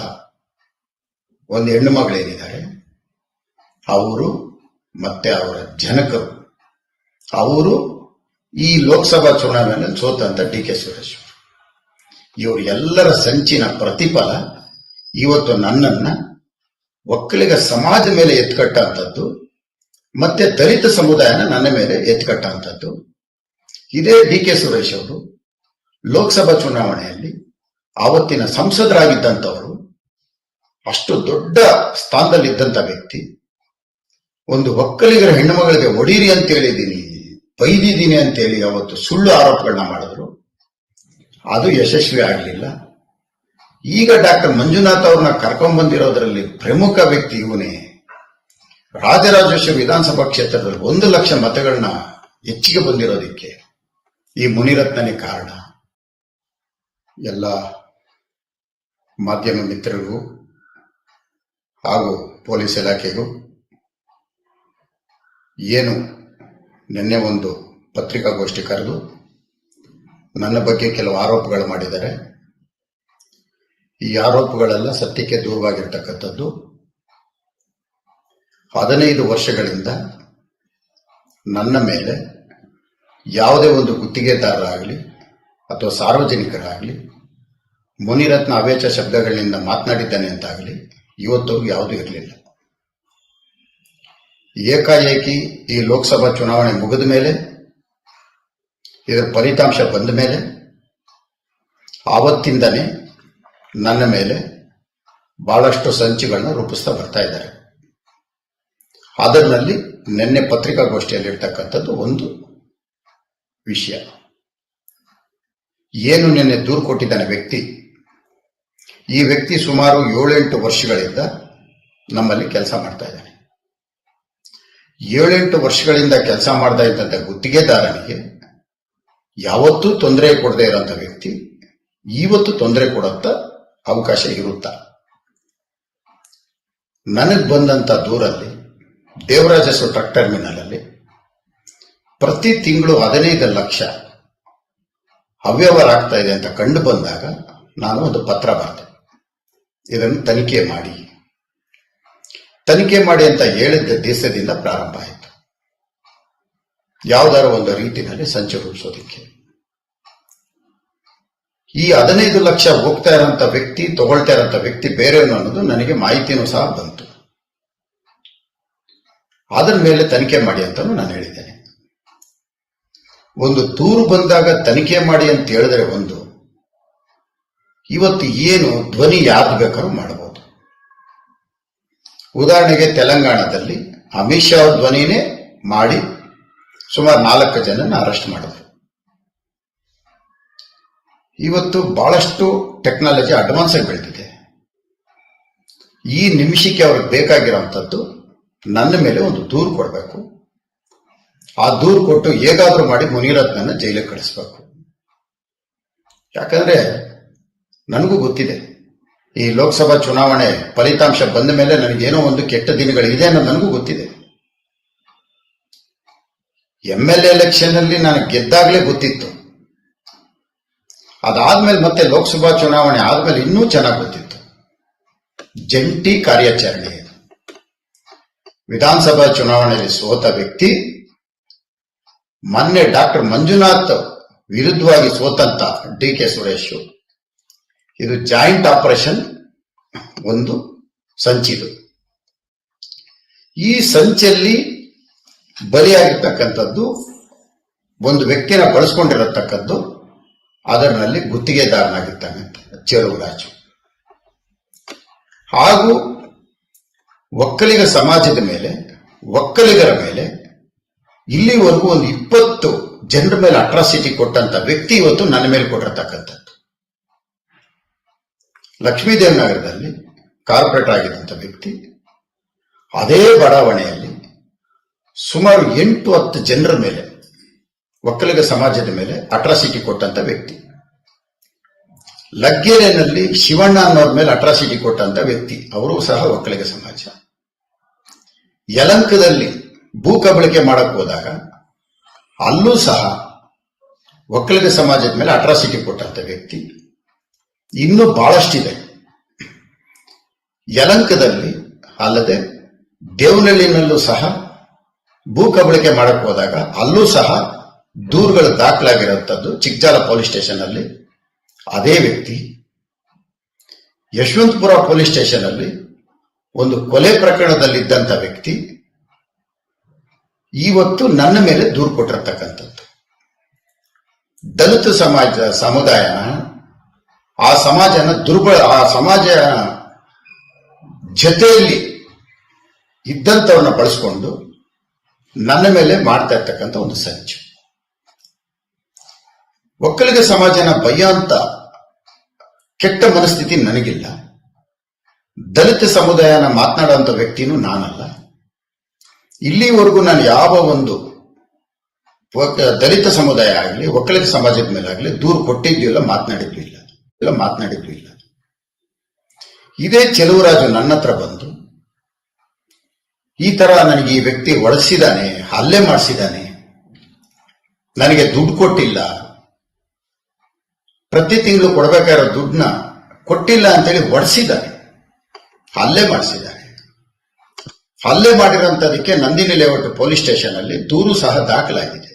ಒಂದು ಹೆಣ್ಣು ಮಗಳೇನಿದ್ದಾರೆ ಅವರು ಮತ್ತೆ ಅವರ ಜನಕರು ಅವರು ಈ ಲೋಕಸಭಾ ಚುನಾವಣೆಯಲ್ಲಿ ಸೋತಂತ ಡಿ ಕೆ ಸುರೇಶ್. ಇವರು ಎಲ್ಲರ ಸಂಚಿನ ಪ್ರತಿಫಲ ಇವತ್ತು ನನ್ನನ್ನ ಒಕ್ಕಲಿಗ ಸಮಾಜ ಮೇಲೆ ಎತ್ಕಟ್ಟಂಥದ್ದು, ಮತ್ತೆ ದಲಿತ ಸಮುದಾಯನ ನನ್ನ ಮೇಲೆ ಎತ್ಕಟ್ಟಂಥದ್ದು. ಇದೇ ಡಿ ಕೆ ಸುರೇಶ್ ಅವರು ಲೋಕಸಭಾ ಚುನಾವಣೆಯಲ್ಲಿ ಆವತ್ತಿನ ಸಂಸದರಾಗಿದ್ದಂಥವರು, ಅಷ್ಟು ದೊಡ್ಡ ಸ್ಥಾನದಲ್ಲಿದ್ದಂಥ ವ್ಯಕ್ತಿ. ಒಂದು ಒಕ್ಕಲಿಗರ ಹೆಣ್ಣುಮಗಳಿಗೆ ಒಡೀರಿ ಅಂತ ಹೇಳಿದ್ದೀನಿ ಬೈದಿದ್ದೀನಿ ಅಂತೇಳಿ ಅವತ್ತು ಸುಳ್ಳು ಆರೋಪಗಳನ್ನ ಮಾಡಿದ್ರು. ಅದು ಯಶಸ್ವಿ ಆಗಲಿಲ್ಲ. ಈಗ ಡಾಕ್ಟರ್ ಮಂಜುನಾಥ್ ಅವ್ರನ್ನ ಕರ್ಕೊಂಡ್ ಬಂದಿರೋದ್ರಲ್ಲಿ ಪ್ರಮುಖ ವ್ಯಕ್ತಿ ಇವನೇ. ರಾಜರಾಜೇಶ್ವರಿ ವಿಧಾನಸಭಾ ಕ್ಷೇತ್ರದಲ್ಲಿ ಒಂದು ಲಕ್ಷ ಮತಗಳನ್ನ ಹೆಚ್ಚಿಗೆ ಬಂದಿರೋದಕ್ಕೆ ಈ ಮುನಿರತ್ನನೇ ಕಾರಣ. ಎಲ್ಲ ಮಾಧ್ಯಮ ಮಿತ್ರರಿಗೂ ಹಾಗೂ ಪೊಲೀಸ್ ಇಲಾಖೆಗೂ ಏನು ನಿನ್ನೆ ಒಂದು ಪತ್ರಿಕಾಗೋಷ್ಠಿ ಕರೆದು ನನ್ನ ಬಗ್ಗೆ ಕೆಲವು ಆರೋಪಗಳು ಮಾಡಿದ್ದಾರೆ. ಈ ಆರೋಪಗಳೆಲ್ಲ ಸತ್ಯಕ್ಕೆ ದೂರವಾಗಿರ್ತಕ್ಕಂಥದ್ದು. ಹದಿನೈದು ವರ್ಷಗಳಿಂದ ನನ್ನ ಮೇಲೆ ಯಾವುದೇ ಒಂದು ಗುತ್ತಿಗೆದಾರರಾಗಲಿ ಅಥವಾ ಸಾರ್ವಜನಿಕರಾಗಲಿ, ಮುನಿರತ್ನ ಅವೇಚ ಶಬ್ದಗಳಿಂದ ಮಾತನಾಡಿದ್ದಾನೆ ಅಂತಾಗಲಿ ಇವತ್ತು ಯಾವುದೂ ಇರಲಿಲ್ಲ. ಏಕಾಏಕಿ ಈ ಲೋಕಸಭಾ ಚುನಾವಣೆ ಮುಗಿದ ಮೇಲೆ, ಇದರ ಫಲಿತಾಂಶ ಬಂದ ಮೇಲೆ, ಆವತ್ತಿಂದನೇ ನನ್ನ ಮೇಲೆ ಬಹಳಷ್ಟು ಸಂಚುಗಳನ್ನ ರೂಪಿಸ್ತಾ ಬರ್ತಾ ಇದ್ದಾರೆ. ಅದರಲ್ಲಿ ನಿನ್ನೆ ಪತ್ರಿಕಾಗೋಷ್ಠಿಯಲ್ಲಿರ್ತಕ್ಕಂಥದ್ದು ಒಂದು ವಿಷಯ. ಏನು ನಿನ್ನೆ ದೂರು ಕೊಟ್ಟಿದ್ದಾನೆ ವ್ಯಕ್ತಿ? ಈ ವ್ಯಕ್ತಿ ಸುಮಾರು ಏಳೆಂಟು ವರ್ಷಗಳಿಂದ ನಮ್ಮಲ್ಲಿ ಕೆಲಸ ಮಾಡ್ತಾ ಇದ್ದಾನೆ. ಏಳೆಂಟು ವರ್ಷಗಳಿಂದ ಕೆಲಸ ಮಾಡ್ತಾ ಇದ್ದಂಥ ಗುತ್ತಿಗೆದಾರನಿಗೆ ಯಾವತ್ತೂ ತೊಂದರೆ ಕೊಡದೇ ಇರೋಂಥ ವ್ಯಕ್ತಿ ಇವತ್ತು ತೊಂದರೆ ಕೊಡಂತ ಅವಕಾಶ ಇರುತ್ತಾ? ನನಗೆ ಬಂದಂತ ದೂರಲ್ಲಿ ದೇವರಾಜಸ್ವ ಟ್ರಕ್ ಟರ್ಮಿನಲ್ ಅಲ್ಲಿ ಪ್ರತಿ ತಿಂಗಳು ಹದಿನೈದು ಲಕ್ಷ ಅವ್ಯವಹಾರ ಆಗ್ತಾ ಇದೆ ಅಂತ ಕಂಡು ಬಂದಾಗ ನಾನು ಒಂದು ಪತ್ರ ಬರೆದೆ. ಇದನ್ನು ತನಿಖೆ ಮಾಡಿ. ತನಿಖೆ ಮಾಡಿ ಅಂತ ಹೇಳಿದ್ದ ದೇಶದಿಂದ ಪ್ರಾರಂಭ ಆಯಿತು. ಯಾವುದಾರ ಒಂದು ರೀತಿಯಲ್ಲಿ ಸಂಚು ರೂಪಿಸೋದಕ್ಕೆ. ಈ ಹದಿನೈದು ಲಕ್ಷ ಹೋಗ್ತಾ ಇರೋಂಥ ವ್ಯಕ್ತಿ, ತಗೊಳ್ತಾ ಇರೋಂಥ ವ್ಯಕ್ತಿ ಬೇರೆಯವನು ಅನ್ನೋದು ನನಗೆ ಮಾಹಿತಿನೂ ಸಹ ಬಂತು. ಅದರ ಮೇಲೆ ತನಿಖೆ ಮಾಡಿ ಅಂತಾನು ನಾನು ಹೇಳಿದ್ದೇನೆ. ಒಂದು ದೂರು ಬಂದಾಗ ತನಿಖೆ ಮಾಡಿ ಅಂತ ಹೇಳಿದ್ರೆ ಒಂದು, ಇವತ್ತು ಏನು ಧ್ವನಿ ಯಾವ್ದು ಬೇಕಾದ್ರೂ ಮಾಡಬಹುದು ಉದಾಹರಣೆಗೆ ತೆಲಂಗಾಣದಲ್ಲಿ ಅಮಿತ್ ಶಾ ಧ್ವನಿನೇ ಮಾಡಿ ಸುಮಾರು ನಾಲ್ಕು ಜನನ ಅರೆಸ್ಟ್ ಮಾಡಿದ್ರು. ಇವತ್ತು ಬಹಳಷ್ಟು ಟೆಕ್ನಾಲಜಿ ಅಡ್ವಾನ್ಸ್ ಆಗಿ ಬೆಳೆದಿದೆ ಈ ನಿಮಿಷಕ್ಕೆ ಅವ್ರಿಗೆ ಬೇಕಾಗಿರೋಂಥದ್ದು ನನ್ನ ಮೇಲೆ ಒಂದು ದೂರು ಕೊಡಬೇಕು. ಆ ದೂರು ಕೊಟ್ಟು ಹೇಗಾದರೂ ಮಾಡಿ ಮುನಿರತ್ನನ್ನ ಜೈಲಿಗೆ ಕಳಿಸ್ಬೇಕು. ಯಾಕಂದ್ರೆ ನನಗೂ ಗೊತ್ತಿದೆ, ಈ ಲೋಕಸಭಾ ಚುನಾವಣೆ ಫಲಿತಾಂಶ ಬಂದ ಮೇಲೆ ನನಗೇನೋ ಒಂದು ಕೆಟ್ಟ ದಿನಗಳಿದೆ ಅನ್ನೋದು ನನಗೂ ಗೊತ್ತಿದೆ. ಎಂ ಎಲ್ ಎಲೆಕ್ಷನ್ ಅಲ್ಲಿ ನಾನು ಗೆದ್ದಾಗಲೇ ಗೊತ್ತಿತ್ತು. ಅದಾದ್ಮೇಲೆ ಮತ್ತೆ ಲೋಕಸಭಾ ಚುನಾವಣೆ ಆದ್ಮೇಲೆ ಇನ್ನೂ ಚೆನ್ನಾಗಿ ಗೊತ್ತಿತ್ತು. ಜಂಟಿ ಕಾರ್ಯಾಚರಣೆ ವಿಧಾನಸಭಾ ಚುನಾವಣೆಯಲ್ಲಿ ಸೋತ ವ್ಯಕ್ತಿ, ಮೊನ್ನೆ ಡಾಕ್ಟರ್ ಮಂಜುನಾಥ್ ವಿರುದ್ಧವಾಗಿ ಸೋತಂತ ಡಿ ಕೆ ಸುರೇಶ್. ಇದು ಜಾಯಿಂಟ್ ಆಪರೇಷನ್ ಒಂದು ಸಂಚಿದು. ಈ ಸಂಚಲ್ಲಿ ಬಲಿಯಾಗಿರ್ತಕ್ಕಂಥದ್ದು ಒಂದು ವ್ಯಕ್ತಿನ ಬಳಸ್ಕೊಂಡಿರತಕ್ಕದ್ದು ಅದರಲ್ಲಿ ಗುತ್ತಿಗೆದಾರನಾಗಿದ್ದಾನೆ ಚೆಲುವರಾಜು ಹಾಗೂ ಒಕ್ಕಲಿಗ ಸಮಾಜದ ಮೇಲೆ, ಒಕ್ಕಲಿಗರ ಮೇಲೆ ಇಲ್ಲಿವರೆಗೂ ಒಂದು ಇಪ್ಪತ್ತು ಜನರ ಮೇಲೆ ಅಟ್ರಾಸಿಟಿ ಕೊಟ್ಟಂತ ವ್ಯಕ್ತಿ ಇವತ್ತು ನನ್ನ ಮೇಲೆ ಕೊಟ್ಟಿರತಕ್ಕಂಥದ್ದು. ಲಕ್ಷ್ಮೀದೇವನಗರದಲ್ಲಿ ಕಾರ್ಪೊರೇಟರ್ ಆಗಿದ್ದಂಥ ವ್ಯಕ್ತಿ, ಅದೇ ಬಡಾವಣೆಯಲ್ಲಿ ಸುಮಾರು ಎಂಟು ಹತ್ತು ಜನರ ಮೇಲೆ ಒಕ್ಕಲಿಗ ಸಮಾಜದ ಮೇಲೆ ಅಟ್ರಾಸಿಟಿ ಕೊಟ್ಟಂತ ವ್ಯಕ್ತಿ. ಲಗ್ಗೆರೆನಲ್ಲಿ ಶಿವಣ್ಣ ಅನ್ನೋರ ಮೇಲೆ ಅಟ್ರಾಸಿಟಿ ಕೊಟ್ಟಂತ ವ್ಯಕ್ತಿ. ಅವರು ಸಹ ಒಕ್ಕಲಿಗ ಸಮಾಜ. ಯಲಂಕದಲ್ಲಿ ಭೂ ಕಬಳಿಕೆ ಮಾಡಕ್ ಹೋದಾಗ ಅಲ್ಲೂ ಸಹ ಒಕ್ಕಲಿಗ ಸಮಾಜದ ಮೇಲೆ ಅಟ್ರಾಸಿಟಿ ಕೊಟ್ಟಂತ ವ್ಯಕ್ತಿ. ಇನ್ನೂ ಬಹಳಷ್ಟಿದೆ. ಯಲಂಕದಲ್ಲಿ ಅಲ್ಲದೆ ದೇವನಹಳ್ಳಿನಲ್ಲೂ ಸಹ ಭೂ ಕಬಳಿಕೆ ಮಾಡಕ್ ಹೋದಾಗ ಅಲ್ಲೂ ಸಹ ದೂರುಗಳು ದಾಖಲಾಗಿರುವಂಥದ್ದು ಚಿಕ್ಕಜಾಲ ಪೊಲೀಸ್ ಸ್ಟೇಷನ್ ಅಲ್ಲಿ ಅದೇ ವ್ಯಕ್ತಿ ಯಶವಂತಪುರ ಪೊಲೀಸ್ ಸ್ಟೇಷನ್ ಅಲ್ಲಿ ಒಂದು ಕೊಲೆ ಪ್ರಕರಣದಲ್ಲಿದ್ದಂಥ ವ್ಯಕ್ತಿ ಇವತ್ತು ನನ್ನ ಮೇಲೆ ದೂರು ಕೊಟ್ಟಿರತಕ್ಕಂಥದ್ದು. ದಲಿತ ಸಮಾಜ, ಸಮುದಾಯನ ಆ ಸಮಾಜನ ದುರ್ಬಲ, ಆ ಸಮಾಜ ಜೊತೆಯಲ್ಲಿ ಇದ್ದಂಥವನ್ನ ಬಳಸ್ಕೊಂಡು ನನ್ನ ಮೇಲೆ ಮಾಡ್ತಾ ಇರ್ತಕ್ಕಂಥ ಒಂದು ಸಂಚು. ಒಕ್ಕಲಿಗ ಸಮಾಜನ ಭಯ ಅಂತ ಕೆಟ್ಟ ಮನಸ್ಥಿತಿ ನನಗಿಲ್ಲ. ದಲಿತ ಸಮುದಾಯನ ಮಾತನಾಡುವಂತ ವ್ಯಕ್ತಿನೂ ನಾನಲ್ಲ. ಇಲ್ಲಿವರೆಗೂ ನಾನು ಯಾವ ಒಂದು ದಲಿತ ಸಮುದಾಯ ಆಗಲಿ, ಒಕ್ಕಲಿಗ ಸಮಾಜದ ಮೇಲೆ ಆಗಲಿ ದೂರು ಕೊಟ್ಟಿದ್ದು ಇಲ್ಲ, ಮಾತನಾಡಿದ್ದು ಇಲ್ಲ. ಇಲ್ಲ, ಮಾತನಾಡಿದ್ದು ಇಲ್ಲ. ಇದೇ ಚೆಲುವರಾಜು ನನ್ನ ಹತ್ರ ಬಂದು ಈ ತರ ನನಗೆ ಈ ವ್ಯಕ್ತಿ ಒಳಸಿದಾನೆ ಹಲ್ಲೆ ಮಾಡಿಸಿದಾನೆ ನನಗೆ ದುಡ್ಡು ಕೊಟ್ಟಿಲ್ಲ ಪ್ರತಿ ತಿಂಗಳು ಕೊಡಬೇಕಾಗಿರೋ ದುಡ್ಡನ್ನ ಕೊಟ್ಟಿಲ್ಲ ಅಂತೇಳಿ ಹೊಡೆಸಿದ್ದಾರೆ. ಹಲ್ಲೆ ಮಾಡಿಸಿದ್ದಾರೆ. ಹಲ್ಲೆ ಮಾಡಿರೋಂಥದಕ್ಕೆ ನಂದಿನಿ ಲೇಔಟ್ ಪೊಲೀಸ್ ಸ್ಟೇಷನ್ ಅಲ್ಲಿ ದೂರು ಸಹ ದಾಖಲಾಗಿದೆ.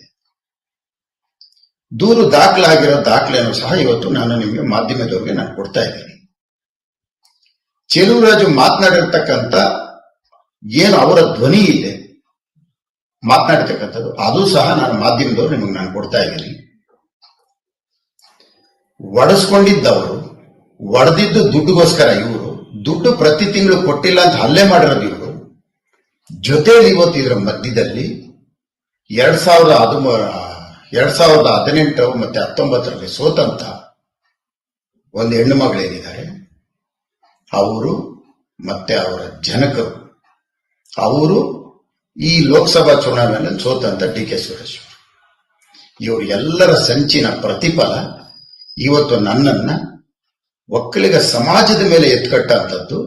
ದೂರು ದಾಖಲಾಗಿರೋ ದಾಖಲೆಯನ್ನು ಸಹ ಇವತ್ತು ನಾನು ನಿಮಗೆ ಮಾಧ್ಯಮದವರಿಗೆ ನಾನು ಕೊಡ್ತಾ ಇದ್ದೀನಿ. ಚೆಲುವರಾಜು ಮಾತನಾಡಿರ್ತಕ್ಕಂಥ ಏನು ಅವರ ಧ್ವನಿ ಇದೆ ಮಾತನಾಡಿರ್ತಕ್ಕಂಥದ್ದು, ಅದು ಸಹ ನಾನು ಮಾಧ್ಯಮದವರು ನಿಮಗೆ ನಾನು ಕೊಡ್ತಾ ಇದ್ದೀನಿ. ಒಡಿಸ್ಕೊಂಡಿದ್ದವರು, ಒಡೆದಿದ್ದು ದುಡ್ಡುಗೋಸ್ಕರ ಇವರು ದುಡ್ಡು ಪ್ರತಿ ತಿಂಗಳು ಕೊಟ್ಟಿಲ್ಲ ಅಂತ ಹಲ್ಲೆ ಮಾಡಿರೋದು ಇವರು. ಜೊತೆಯಲ್ಲಿ ಇವತ್ತು ಇದರ ಮಧ್ಯದಲ್ಲಿ ಎರಡ್ ಸಾವಿರದ ಹದಿಮ, ಎರಡ್ ಸಾವಿರದ ಹದಿನೆಂಟು ಮತ್ತೆ ಹತ್ತೊಂಬತ್ತರಲ್ಲಿ ಸೋತಂತ ಒಂದು ಹೆಣ್ಣು ಮಗಳೇನಿದ್ದಾರೆ ಅವರು ಮತ್ತೆ ಅವರ ಜನಕರು. ಅವರು ಈ ಲೋಕಸಭಾ ಚುನಾವಣೆಯಲ್ಲಿ ಸೋತಂತ ಡಿ ಕೆ ಸುರೇಶ್ ಇವರು ಎಲ್ಲರ ಸಂಚಿನ ಪ್ರತಿಫಲ ಇವತ್ತು ನನ್ನನ್ನ ಒಕ್ಕಲಿಗ ಸಮಾಜದ ಮೇಲೆ ಎತ್ಕಟ್ಟಂಥದ್ದು,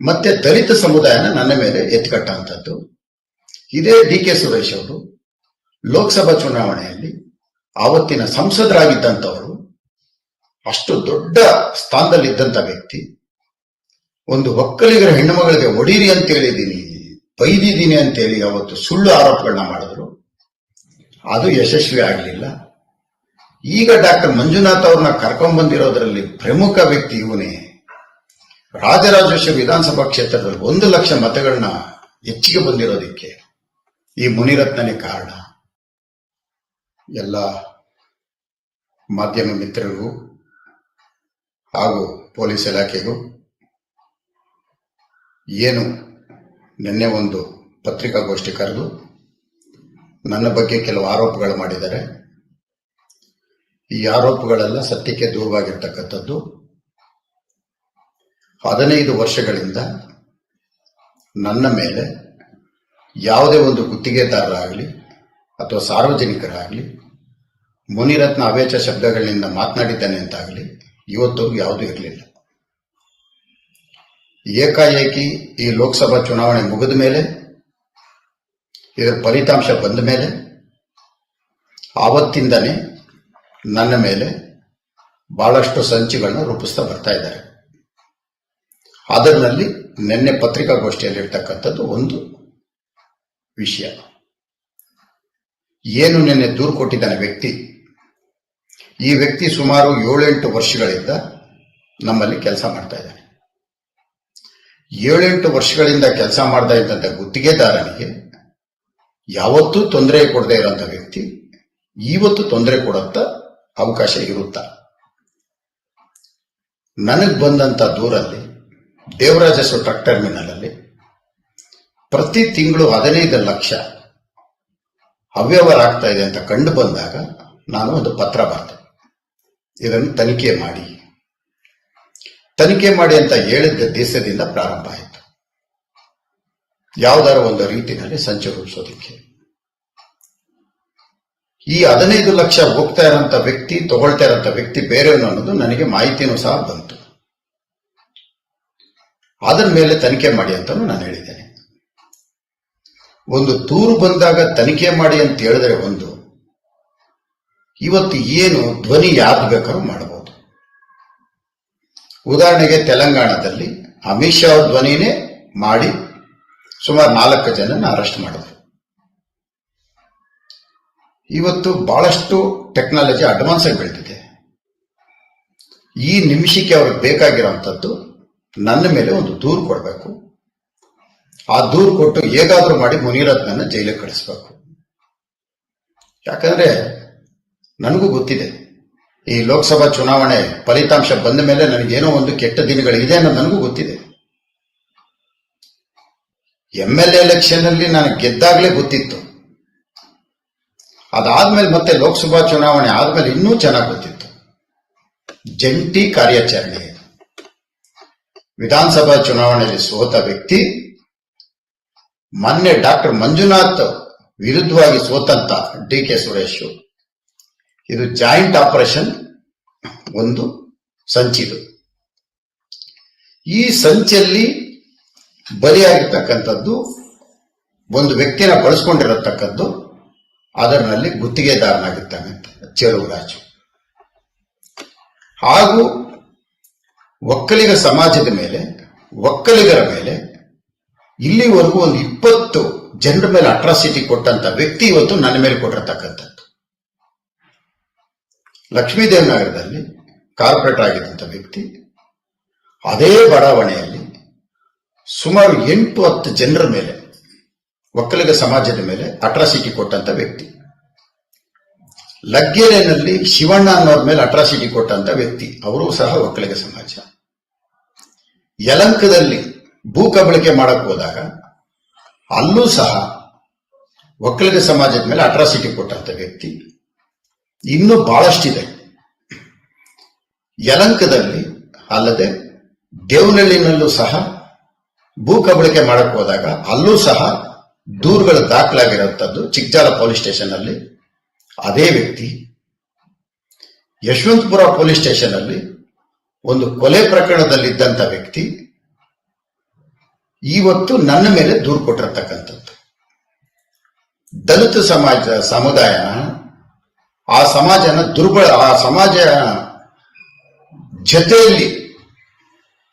ಮತ್ತೆ ದಲಿತ ಸಮುದಾಯನ ನನ್ನ ಮೇಲೆ ಎತ್ಕಟ್ಟಂಥದ್ದು. ಇದೇ ಡಿ ಕೆ ಸುರೇಶ್ ಅವರು ಲೋಕಸಭಾ ಚುನಾವಣೆಯಲ್ಲಿ ಆವತ್ತಿನ ಸಂಸದರಾಗಿದ್ದಂಥವರು, ಅಷ್ಟು ದೊಡ್ಡ ಸ್ಥಾನದಲ್ಲಿದ್ದಂಥ ವ್ಯಕ್ತಿ, ಒಂದು ಒಕ್ಕಲಿಗರ ಹೆಣ್ಣುಮಗಳಿಗೆ ಒಡೀರಿ ಅಂತ ಹೇಳಿದ್ದೀನಿ ಬೈದಿದ್ದೀನಿ ಅಂತೇಳಿ ಅವತ್ತು ಸುಳ್ಳು ಆರೋಪಗಳನ್ನ ಮಾಡಿದ್ರು. ಅದು ಯಶಸ್ವಿ ಆಗಲಿಲ್ಲ. ಈಗ ಡಾಕ್ಟರ್ ಮಂಜುನಾಥ್ ಅವ್ರನ್ನ ಕರ್ಕೊಂಡ್ ಬಂದಿರೋದ್ರಲ್ಲಿ ಪ್ರಮುಖ ವ್ಯಕ್ತಿ ಇವನೇ. ರಾಜರಾಜೇಶ್ವರ ವಿಧಾನಸಭಾ ಕ್ಷೇತ್ರದಲ್ಲಿ ಒಂದು ಲಕ್ಷ ಮತಗಳನ್ನ ಹೆಚ್ಚಿಗೆ ಬಂದಿರೋದಕ್ಕೆ ಈ ಮುನಿರತ್ನನೇ ಕಾರಣ. ಎಲ್ಲ ಮಾಧ್ಯಮ ಮಿತ್ರರಿಗೂ ಹಾಗೂ ಪೊಲೀಸ್ ಇಲಾಖೆಗೂ ಏನು ನಿನ್ನೆ ಒಂದು ಪತ್ರಿಕಾಗೋಷ್ಠಿ ಕರೆದು ನನ್ನ ಬಗ್ಗೆ ಕೆಲವು ಆರೋಪಗಳು ಮಾಡಿದ್ದಾರೆ. ಈ ಆರೋಪಗಳೆಲ್ಲ ಸತ್ಯಕ್ಕೆ ದೂರವಾಗಿರ್ತಕ್ಕಂಥದ್ದು. ಹದಿನೈದು ವರ್ಷಗಳಿಂದ ನನ್ನ ಮೇಲೆ ಯಾವುದೇ ಒಂದು ಗುತ್ತಿಗೆದಾರರಾಗಲಿ ಅಥವಾ ಸಾರ್ವಜನಿಕರಾಗಲಿ, ಮುನಿರತ್ನ ಅವೇಚ ಶಬ್ದಗಳಿಂದ ಮಾತನಾಡಿದ್ದಾನೆ ಅಂತಾಗಲಿ ಇವತ್ತು ಯಾವುದೂ ಇರಲಿಲ್ಲ. ಏಕಾಏಕಿ ಈ ಲೋಕಸಭಾ ಚುನಾವಣೆ ಮುಗಿದ ಮೇಲೆ, ಇದರ ಫಲಿತಾಂಶ ಬಂದ ಮೇಲೆ, ಆವತ್ತಿಂದನೇ ನನ್ನ ಮೇಲೆ ಬಹಳಷ್ಟು ಸಂಚಿಗಳನ್ನ ರೂಪಿಸ್ತಾ ಬರ್ತಾ ಇದ್ದಾರೆ. ಅದರಲ್ಲಿ ನಿನ್ನೆ ಪತ್ರಿಕಾಗೋಷ್ಠಿಯಲ್ಲಿರ್ತಕ್ಕಂಥದ್ದು ಒಂದು ವಿಷಯ. ಏನು ನಿನ್ನೆ ದೂರು ಕೊಟ್ಟಿದ್ದಾನೆ ವ್ಯಕ್ತಿ? ಈ ವ್ಯಕ್ತಿ ಸುಮಾರು ಏಳೆಂಟು ವರ್ಷಗಳಿಂದ ನಮ್ಮಲ್ಲಿ ಕೆಲಸ ಮಾಡ್ತಾ ಇದ್ದಾನೆ. ಏಳೆಂಟು ವರ್ಷಗಳಿಂದ ಕೆಲಸ ಮಾಡ್ತಾ ಇದ್ದಂಥ ಗುತ್ತಿಗೆದಾರನಿಗೆ ಯಾವತ್ತೂ ತೊಂದರೆ ಕೊಡದೇ ಇರೋಂಥ ವ್ಯಕ್ತಿ ಇವತ್ತು ತೊಂದರೆ ಕೊಡಂತ ಅವಕಾಶ ಇರುತ್ತ? ನನಗೆ ಬಂದಂತ ದೂರಲ್ಲಿ ದೇವರಾಜಸ್ವ ಟ್ರಕ್ ಟರ್ಮಿನಲ್ ಅಲ್ಲಿ ಪ್ರತಿ ತಿಂಗಳು ಹದಿನೈದು ಲಕ್ಷ ಅವ್ಯವಹಾರ ಆಗ್ತಾ ಇದೆ ಅಂತ ಕಂಡು ಬಂದಾಗ ನಾನು ಒಂದು ಪತ್ರ ಬರೆದೆ. ಇದನ್ನು ತನಿಖೆ ಮಾಡಿ. ತನಿಖೆ ಮಾಡಿ ಅಂತ ಹೇಳಿದ್ದ ದೇಶದಿಂದ ಪ್ರಾರಂಭ ಆಯಿತು. ಯಾವುದಾರ ಒಂದು ರೀತಿಯಲ್ಲಿ ಸಂಚು ರೂಪಿಸೋದಕ್ಕೆ. ಈ ಹದಿನೈದು ಲಕ್ಷ ಹೋಗ್ತಾ ಇರೋಂಥ ವ್ಯಕ್ತಿ, ತಗೊಳ್ತಾ ಇರೋಂಥ ವ್ಯಕ್ತಿ ಬೇರೆಯವನು ಅನ್ನೋದು ನನಗೆ ಮಾಹಿತಿನೂ ಸಹ ಬಂತು. ಅದರ ಮೇಲೆ ತನಿಖೆ ಮಾಡಿ ಅಂತ ನಾನು ಹೇಳಿದ್ದೇನೆ. ಒಂದು ದೂರು ಬಂದಾಗ ತನಿಖೆ ಮಾಡಿ ಅಂತ ಹೇಳಿದ್ರೆ ಒಂದು, ಇವತ್ತು ಏನು ಧ್ವನಿ ಯಾರ್ದು ಬೇಕಾದ್ರೂ ಮಾಡಬಹುದು. ಉದಾಹರಣೆಗೆ ತೆಲಂಗಾಣದಲ್ಲಿ ಅಮಿತ್ ಶಾ ಧ್ವನಿನೇ ಮಾಡಿ ಸುಮಾರು ನಾಲ್ಕು ಜನನ ಅರೆಸ್ಟ್ ಮಾಡಿದ್ರು. ಇವತ್ತು ಬಹಳಷ್ಟು ಟೆಕ್ನಾಲಜಿ ಅಡ್ವಾನ್ಸ್ ಆಗಿ ಬೆಳೆದಿದೆ ಈ ನಿಮಿಷಕ್ಕೆ ಅವ್ರಿಗೆ ಬೇಕಾಗಿರೋಂಥದ್ದು ನನ್ನ ಮೇಲೆ ಒಂದು ದೂರು ಕೊಡಬೇಕು. ಆ ದೂರು ಕೊಟ್ಟು ಹೇಗಾದರೂ ಮಾಡಿ ಮುನಿರತ್ನನ್ನ ಜೈಲಿಗೆ ಕಳಿಸ್ಬೇಕು. ಯಾಕಂದ್ರೆ ನನಗೂ ಗೊತ್ತಿದೆ, ಈ ಲೋಕಸಭಾ ಚುನಾವಣೆ ಫಲಿತಾಂಶ ಬಂದ ಮೇಲೆ ನನಗೇನೋ ಒಂದು ಕೆಟ್ಟ ದಿನಗಳಿದೆ ಅನ್ನೋದು ನನಗೂ ಗೊತ್ತಿದೆ. ಎಂ ಎಲ್ ಎಲೆಕ್ಷನ್ ಅಲ್ಲಿ ನಾನು ಗೆದ್ದಾಗಲೇ ಗೊತ್ತಿತ್ತು. ಅದಾದ್ಮೇಲೆ ಮತ್ತೆ ಲೋಕಸಭಾ ಚುನಾವಣೆ ಆದ್ಮೇಲೆ ಇನ್ನೂ ಚೆನ್ನಾಗಿ ಗೊತ್ತಿತ್ತು. ಜಂಟಿ ಕಾರ್ಯಾಚರಣೆ. ವಿಧಾನಸಭಾ ಚುನಾವಣೆಯಲ್ಲಿ ಸೋತ ವ್ಯಕ್ತಿ, ಮೊನ್ನೆ ಡಾಕ್ಟರ್ ಮಂಜುನಾಥ್ ವಿರುದ್ಧವಾಗಿ ಸೋತಂತ ಡಿ ಕೆ ಸುರೇಶ್. ಇದು ಜಾಯಿಂಟ್ ಆಪರೇಷನ್ ಒಂದು ಸಂಚಿದು. ಈ ಸಂಚಲ್ಲಿ ಬಲಿಯಾಗಿರ್ತಕ್ಕಂಥದ್ದು ಒಂದು ವ್ಯಕ್ತಿನ ಬಳಸ್ಕೊಂಡಿರತಕ್ಕದ್ದು ಅದರಲ್ಲಿ ಗುತ್ತಿಗೆದಾರನಾಗಿರ್ತಾನೆ ಚೆಲುವರಾಜು ಹಾಗೂ ಒಕ್ಕಲಿಗ ಸಮಾಜದ ಮೇಲೆ, ಒಕ್ಕಲಿಗರ ಮೇಲೆ ಇಲ್ಲಿವರೆಗೂ ಒಂದು ಇಪ್ಪತ್ತು ಜನರ ಮೇಲೆ ಅಟ್ರಾಸಿಟಿ ಕೊಟ್ಟಂತ ವ್ಯಕ್ತಿ ಇವತ್ತು ನನ್ನ ಮೇಲೆ ಕೊಟ್ಟಿರತಕ್ಕಂಥದ್ದು. ಲಕ್ಷ್ಮೀದೇವ್ ನಗರದಲ್ಲಿ ಕಾರ್ಪೊರೇಟರ್ ಆಗಿದ್ದಂಥ ವ್ಯಕ್ತಿ, ಅದೇ ಬಡಾವಣೆಯಲ್ಲಿ ಸುಮಾರು ಎಂಟು ಹತ್ತು ಜನರ ಮೇಲೆ ಒಕ್ಕಲಿಗ ಸಮಾಜದ ಮೇಲೆ ಅಟ್ರಾಸಿಟಿ ಕೊಟ್ಟಂತ ವ್ಯಕ್ತಿ. ಲಗ್ಗೆರೆನಲ್ಲಿ ಶಿವಣ್ಣ ಅನ್ನೋರ ಮೇಲೆ ಅಟ್ರಾಸಿಟಿ ಕೊಟ್ಟಂತ ವ್ಯಕ್ತಿ. ಅವರು ಸಹ ಒಕ್ಕಲಿಗ ಸಮಾಜ. ಯಲಂಕದಲ್ಲಿ ಭೂ ಕಬಳಿಕೆ ಮಾಡಕ್ ಹೋದಾಗ ಅಲ್ಲೂ ಸಹ ಒಕ್ಕಲಿಗ ಸಮಾಜದ ಮೇಲೆ ಅಟ್ರಾಸಿಟಿ ಕೊಟ್ಟಂತ ವ್ಯಕ್ತಿ. ಇನ್ನೂ ಬಹಳಷ್ಟಿದೆ. ಯಲಂಕದಲ್ಲಿ ಅಲ್ಲದೆ ದೇವನಹಳ್ಳಿನಲ್ಲೂ ಸಹ ಭೂ ಕಬಳಿಕೆ ಮಾಡಕ್ ಹೋದಾಗ ಅಲ್ಲೂ ಸಹ ದೂರುಗಳು ದಾಖಲಾಗಿರುವಂಥದ್ದು ಚಿಕ್ಕಜಾಲ ಪೊಲೀಸ್ ಸ್ಟೇಷನ್ ಅಲ್ಲಿ ಅದೇ ವ್ಯಕ್ತಿ ಯಶವಂತಪುರ ಪೊಲೀಸ್ ಸ್ಟೇಷನ್ ಅಲ್ಲಿ ಒಂದು ಕೊಲೆ ಪ್ರಕರಣದಲ್ಲಿದ್ದಂತ ವ್ಯಕ್ತಿ ಇವತ್ತು ನನ್ನ ಮೇಲೆ ದೂರು ಕೊಟ್ಟಿರತಕ್ಕಂಥದ್ದು. ದಲಿತ ಸಮಾಜ ಸಮುದಾಯನ ಆ ಸಮಾಜನ ದುರ್ಬಲ ಆ ಸಮಾಜ ಜೊತೆಯಲ್ಲಿ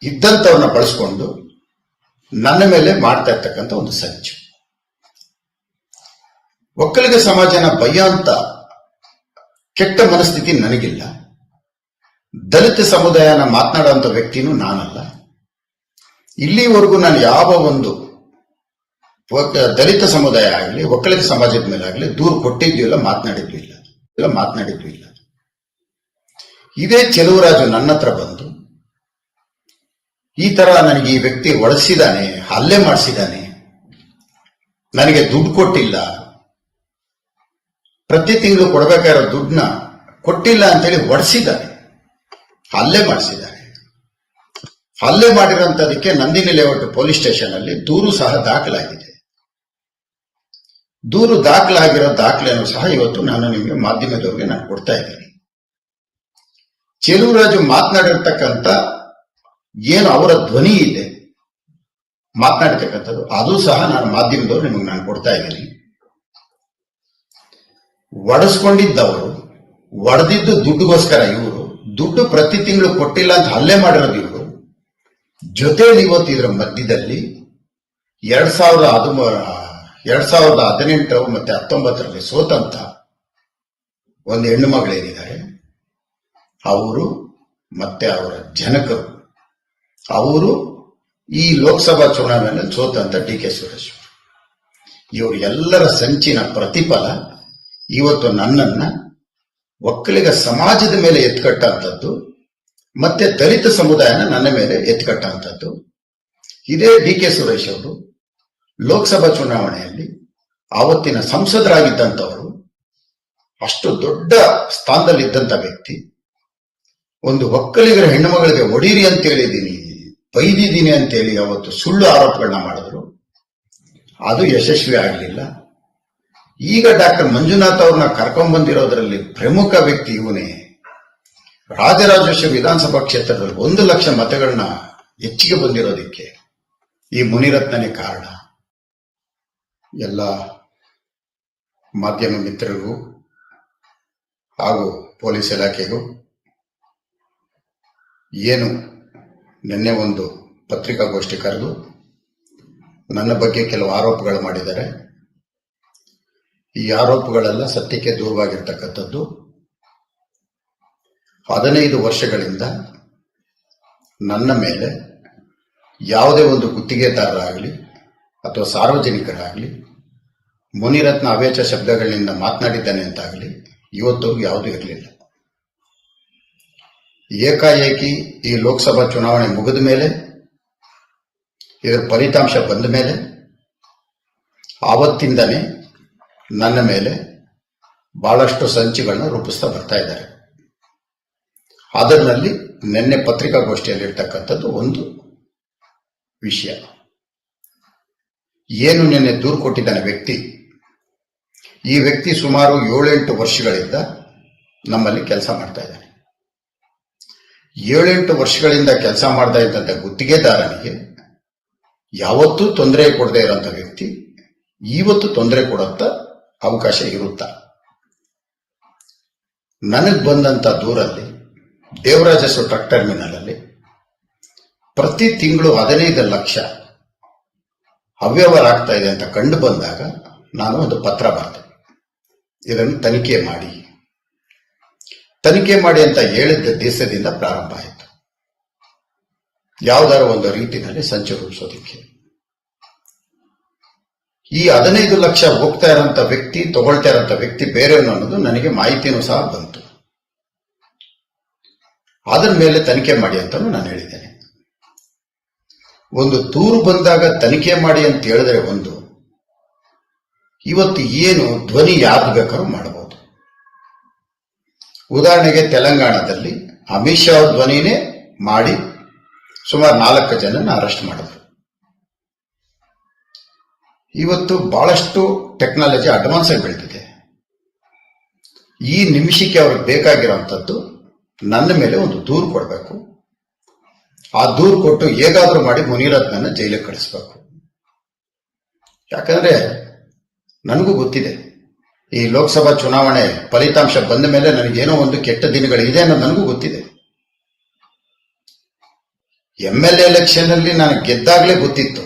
ಇದ್ದಂಥವ್ರನ್ನ ಬಳಸ್ಕೊಂಡು ನನ್ನ ಮೇಲೆ ಮಾಡ್ತಾ ಇರ್ತಕ್ಕಂಥ ಒಂದು ಸಂಚು ಒಕ್ಕಲಿಗ ಸಮಾಜನ ಭಯ ಅಂತ ಕೆಟ್ಟ ಮನಸ್ಥಿತಿ ನನಗಿಲ್ಲ. ದಲಿತ ಸಮುದಾಯನ ಮಾತನಾಡುವಂತ ವ್ಯಕ್ತಿನೂ ನಾನಲ್ಲ. ಇಲ್ಲಿವರೆಗೂ ನಾನು ಯಾವ ಒಂದು ದಲಿತ ಸಮುದಾಯ ಆಗಲಿ, ಒಕ್ಕಲಿಗ ಸಮಾಜದ ಮೇಲೆ ಆಗಲಿ ದೂರು ಕೊಟ್ಟಿದ್ದು ಇಲ್ಲ, ಮಾತನಾಡಿದ್ದು ಇಲ್ಲ ಇಲ್ಲ ಮಾತನಾಡಿದ್ದು ಇಲ್ಲ. ಇದೇ ಚೆಲುವರಾಜು ನನ್ನ ಹತ್ರ ಬಂದು ಈ ತರ ನನಗೆ ಈ ವ್ಯಕ್ತಿ ಒಡಿಸಿದಾನೆ ಹಲ್ಲೆ ಮಾಡಿಸಿದಾನೆ, ನನಗೆ ದುಡ್ಡು ಕೊಟ್ಟಿಲ್ಲ ಪ್ರತಿ ತಿಂಗಳು ಕೊಡಬೇಕಾಗಿರೋ ದುಡ್ಡನ್ನ ಕೊಟ್ಟಿಲ್ಲ ಅಂತೇಳಿ ಹೊಡೆಸಿದ್ದಾರೆ ಹಲ್ಲೆ ಮಾಡಿಸಿದ್ದಾರೆ. ಹಲ್ಲೆ ಮಾಡಿರೋಂಥದಕ್ಕೆ ನಂದಿನಿ ಲೇಔಟ್ ಪೊಲೀಸ್ ಸ್ಟೇಷನ್ ಅಲ್ಲಿ ದೂರು ಸಹ ದಾಖಲಾಗಿದೆ. ದೂರು ದಾಖಲಾಗಿರೋ ದಾಖಲೆಯನ್ನು ಸಹ ಇವತ್ತು ನಾನು ನಿಮಗೆ ಮಾಧ್ಯಮದವರಿಗೆ ನಾನು ಕೊಡ್ತಾ ಇದ್ದೀನಿ. ಚೆಲುವರಾಜು ಮಾತನಾಡಿರ್ತಕ್ಕಂಥ ಏನು ಅವರ ಧ್ವನಿ ಇದೆ ಮಾತನಾಡಿರ್ತಕ್ಕಂಥದ್ದು, ಅದು ಸಹ ನಾನು ಮಾಧ್ಯಮದವ್ರು ನಿಮಗೆ ನಾನು ಕೊಡ್ತಾ ಇದ್ದೀನಿ. ಒಡಿಸ್ಕೊಂಡಿದ್ದವರು, ಒಡೆದಿದ್ದು ದುಡ್ಡುಗೋಸ್ಕರ ಇವರು, ದುಡ್ಡು ಪ್ರತಿ ತಿಂಗಳು ಕೊಟ್ಟಿಲ್ಲ ಅಂತ ಹಲ್ಲೆ ಮಾಡಿರೋದು ಇವರು. ಜೊತೆಯಲ್ಲಿ ಇವತ್ತು ಇದರ ಮಧ್ಯದಲ್ಲಿ ಎರಡ್ ಸಾವಿರದ ಹದಿಮೂ, ಎರಡ್ ಸಾವಿರದ ಹದಿನೆಂಟು ಮತ್ತೆ ಹತ್ತೊಂಬತ್ತರಲ್ಲಿ ಸೋತಂತ ಒಂದು ಹೆಣ್ಣು ಮಗಳೇನಿದ್ದಾರೆ ಅವರು ಮತ್ತೆ ಅವರ ಜನಕರು. ಅವರು ಈ ಲೋಕಸಭಾ ಚುನಾವಣೆಯಲ್ಲಿ ಸೋತಂತ ಡಿ ಕೆ ಸುರೇಶ್ ಇವರು ಎಲ್ಲರ ಸಂಚಿನ ಪ್ರತಿಫಲ ಇವತ್ತು ನನ್ನನ್ನ ಒಕ್ಕಲಿಗ ಸಮಾಜದ ಮೇಲೆ ಎತ್ಕಟ್ಟಂಥದ್ದು, ಮತ್ತೆ ದಲಿತ ಸಮುದಾಯನ ನನ್ನ ಮೇಲೆ ಎತ್ಕಟ್ಟಂಥದ್ದು. ಇದೇ ಡಿ ಕೆ ಸುರೇಶ್ ಅವರು ಲೋಕಸಭಾ ಚುನಾವಣೆಯಲ್ಲಿ ಆವತ್ತಿನ ಸಂಸದರಾಗಿದ್ದಂಥವರು, ಅಷ್ಟು ದೊಡ್ಡ ಸ್ಥಾನದಲ್ಲಿದ್ದಂಥ ವ್ಯಕ್ತಿ. ಒಂದು ಒಕ್ಕಲಿಗರ ಹೆಣ್ಣುಮಗಳಿಗೆ ಒಡೀರಿ ಅಂತ ಹೇಳಿದ್ದೀನಿ ಬೈದಿದ್ದೀನಿ ಅಂತೇಳಿ ಅವತ್ತು ಸುಳ್ಳು ಆರೋಪಗಳನ್ನ ಮಾಡಿದ್ರು. ಅದು ಯಶಸ್ವಿ ಆಗಲಿಲ್ಲ. ಈಗ ಡಾಕ್ಟರ್ ಮಂಜುನಾಥ್ ಅವ್ರನ್ನ ಕರ್ಕೊಂಡ್ ಬಂದಿರೋದ್ರಲ್ಲಿ ಪ್ರಮುಖ ವ್ಯಕ್ತಿ ಇವನೇ. ರಾಜರಾಜೇಶ್ವರಿ ವಿಧಾನಸಭಾ ಕ್ಷೇತ್ರದಲ್ಲಿ ಒಂದು ಲಕ್ಷ ಮತಗಳನ್ನ ಹೆಚ್ಚಿಗೆ ಬಂದಿರೋದಕ್ಕೆ ಈ ಮುನಿರತ್ನನೇ ಕಾರಣ. ಎಲ್ಲ ಮಾಧ್ಯಮ ಮಿತ್ರರಿಗೂ ಹಾಗೂ ಪೊಲೀಸ್ ಇಲಾಖೆಗೂ ಏನು ನಿನ್ನೆ ಒಂದು ಪತ್ರಿಕಾಗೋಷ್ಠಿ ಕರೆದು ನನ್ನ ಬಗ್ಗೆ ಕೆಲವು ಆರೋಪಗಳು ಮಾಡಿದ್ದಾರೆ. ಈ ಆರೋಪಗಳೆಲ್ಲ ಸತ್ಯಕ್ಕೆ ದೂರವಾಗಿರ್ತಕ್ಕಂಥದ್ದು. ಹದಿನೈದು ವರ್ಷಗಳಿಂದ ನನ್ನ ಮೇಲೆ ಯಾವುದೇ ಒಂದು ಗುತ್ತಿಗೆದಾರರಾಗಲಿ ಅಥವಾ ಸಾರ್ವಜನಿಕರಾಗಲಿ, ಮುನಿರತ್ನ ಅವೇಚ ಶಬ್ದಗಳಿಂದ ಮಾತನಾಡಿದ್ದಾನೆ ಅಂತಾಗಲಿ ಇವತ್ತು ಯಾವುದೂ ಇರಲಿಲ್ಲ. ಏಕಾಏಕಿ ಈ ಲೋಕಸಭಾ ಚುನಾವಣೆ ಮುಗಿದ ಮೇಲೆ, ಇದರ ಫಲಿತಾಂಶ ಬಂದ ಮೇಲೆ, ಆವತ್ತಿಂದನೇ ನನ್ನ ಮೇಲೆ ಬಹಳಷ್ಟು ಸಂಚಿಗಳನ್ನ ರೂಪಿಸ್ತಾ ಬರ್ತಾ ಇದ್ದಾರೆ. ಅದರಲ್ಲಿ ನಿನ್ನೆ ಪತ್ರಿಕಾಗೋಷ್ಠಿಯಲ್ಲಿರ್ತಕ್ಕಂಥದ್ದು ಒಂದು ವಿಷಯ. ಏನು ನಿನ್ನೆ ದೂರು ಕೊಟ್ಟಿದ್ದಾನೆ ವ್ಯಕ್ತಿ? ಈ ವ್ಯಕ್ತಿ ಸುಮಾರು ಏಳೆಂಟು ವರ್ಷಗಳಿಂದ ನಮ್ಮಲ್ಲಿ ಕೆಲಸ ಮಾಡ್ತಾ ಇದ್ದಾನೆ. ಏಳೆಂಟು ವರ್ಷಗಳಿಂದ ಕೆಲಸ ಮಾಡ್ತಾ ಇದ್ದಂಥ ಗುತ್ತಿಗೆದಾರನಿಗೆ ಯಾವತ್ತೂ ತೊಂದರೆ ಕೊಡದೇ ಇರೋಂಥ ವ್ಯಕ್ತಿ ಇವತ್ತು ತೊಂದರೆ ಕೊಡಂತ ಅವಕಾಶ ಇರುತ್ತಾ? ನನಗೆ ಬಂದಂತ ದೂರಲ್ಲಿ ದೇವರಾಜಸ್ವ ಟ್ರಕ್ ಟರ್ಮಿನಲ್ ಅಲ್ಲಿ ಪ್ರತಿ ತಿಂಗಳು ಹದಿನೈದು ಲಕ್ಷ ಅವ್ಯವಹಾರ ಆಗ್ತಾ ಇದೆ ಅಂತ ಕಂಡು ಬಂದಾಗ ನಾನು ಒಂದು ಪತ್ರ ಬರೆದೆ. ಇದನ್ನು ತನಿಖೆ ಮಾಡಿ. ತನಿಖೆ ಮಾಡಿ ಅಂತ ಹೇಳಿದ್ದ ದೇಶದಿಂದ ಪ್ರಾರಂಭ ಆಯಿತು. ಯಾವುದಾದ್ರು ಒಂದು ರೀತಿಯಲ್ಲಿ ಸಂಚು ರೂಪಿಸೋದಿಕ್ಕೆ. ಈ ಹದಿನೈದು ಲಕ್ಷ ಹೋಗ್ತಾ ಇರೋಂಥ ವ್ಯಕ್ತಿ, ತಗೊಳ್ತಾ ಇರೋಂಥ ವ್ಯಕ್ತಿ ಬೇರೆಯವನು ಅನ್ನೋದು ನನಗೆ ಮಾಹಿತಿನೂ ಸಹ ಬಂತು. ಅದರ ಮೇಲೆ ತನಿಖೆ ಮಾಡಿ ಅಂತ ನಾನು ಹೇಳಿದ್ದೇನೆ. ಒಂದು ದೂರು ಬಂದಾಗ ತನಿಖೆ ಮಾಡಿ ಅಂತ ಹೇಳಿದ್ರೆ ಒಂದು. ಇವತ್ತು ಏನು ಧ್ವನಿ ಯಾರು ಬೇಕಾದ್ರೂ ಮಾಡಬಹುದು ಉದಾಹರಣೆಗೆ ತೆಲಂಗಾಣದಲ್ಲಿ ಅಮಿತ್ ಶಾ ಧ್ವನಿನೇ ಮಾಡಿ ಸುಮಾರು ನಾಲ್ಕು ಜನನ ಅರೆಸ್ಟ್ ಮಾಡಿದ್ರು. ಇವತ್ತು ಬಹಳಷ್ಟು ಟೆಕ್ನಾಲಜಿ ಅಡ್ವಾನ್ಸ್ ಆಗಿ ಬೆಳೆದಿದೆ ಈ ನಿಮಿಷಕ್ಕೆ ಅವ್ರಿಗೆ ಬೇಕಾಗಿರೋಂಥದ್ದು ನನ್ನ ಮೇಲೆ ಒಂದು ದೂರು ಕೊಡಬೇಕು. ಆ ದೂರು ಕೊಟ್ಟು ಹೇಗಾದರೂ ಮಾಡಿ ಮುನಿರಾಜ್ನ ಜೈಲಿಗೆ ಕಳಿಸ್ಬೇಕು. ಯಾಕಂದ್ರೆ ನನಗೂ ಗೊತ್ತಿದೆ, ಈ ಲೋಕಸಭಾ ಚುನಾವಣೆ ಫಲಿತಾಂಶ ಬಂದ ಮೇಲೆ ನನಗೇನೋ ಒಂದು ಕೆಟ್ಟ ದಿನಗಳಿದೆ ಅನ್ನೋದು ನನಗೂ ಗೊತ್ತಿದೆ. ಎಂ ಎಲ್ ಎಲೆಕ್ಷನ್ ಅಲ್ಲಿ ನಾನು ಗೆದ್ದಾಗಲೇ ಗೊತ್ತಿತ್ತು.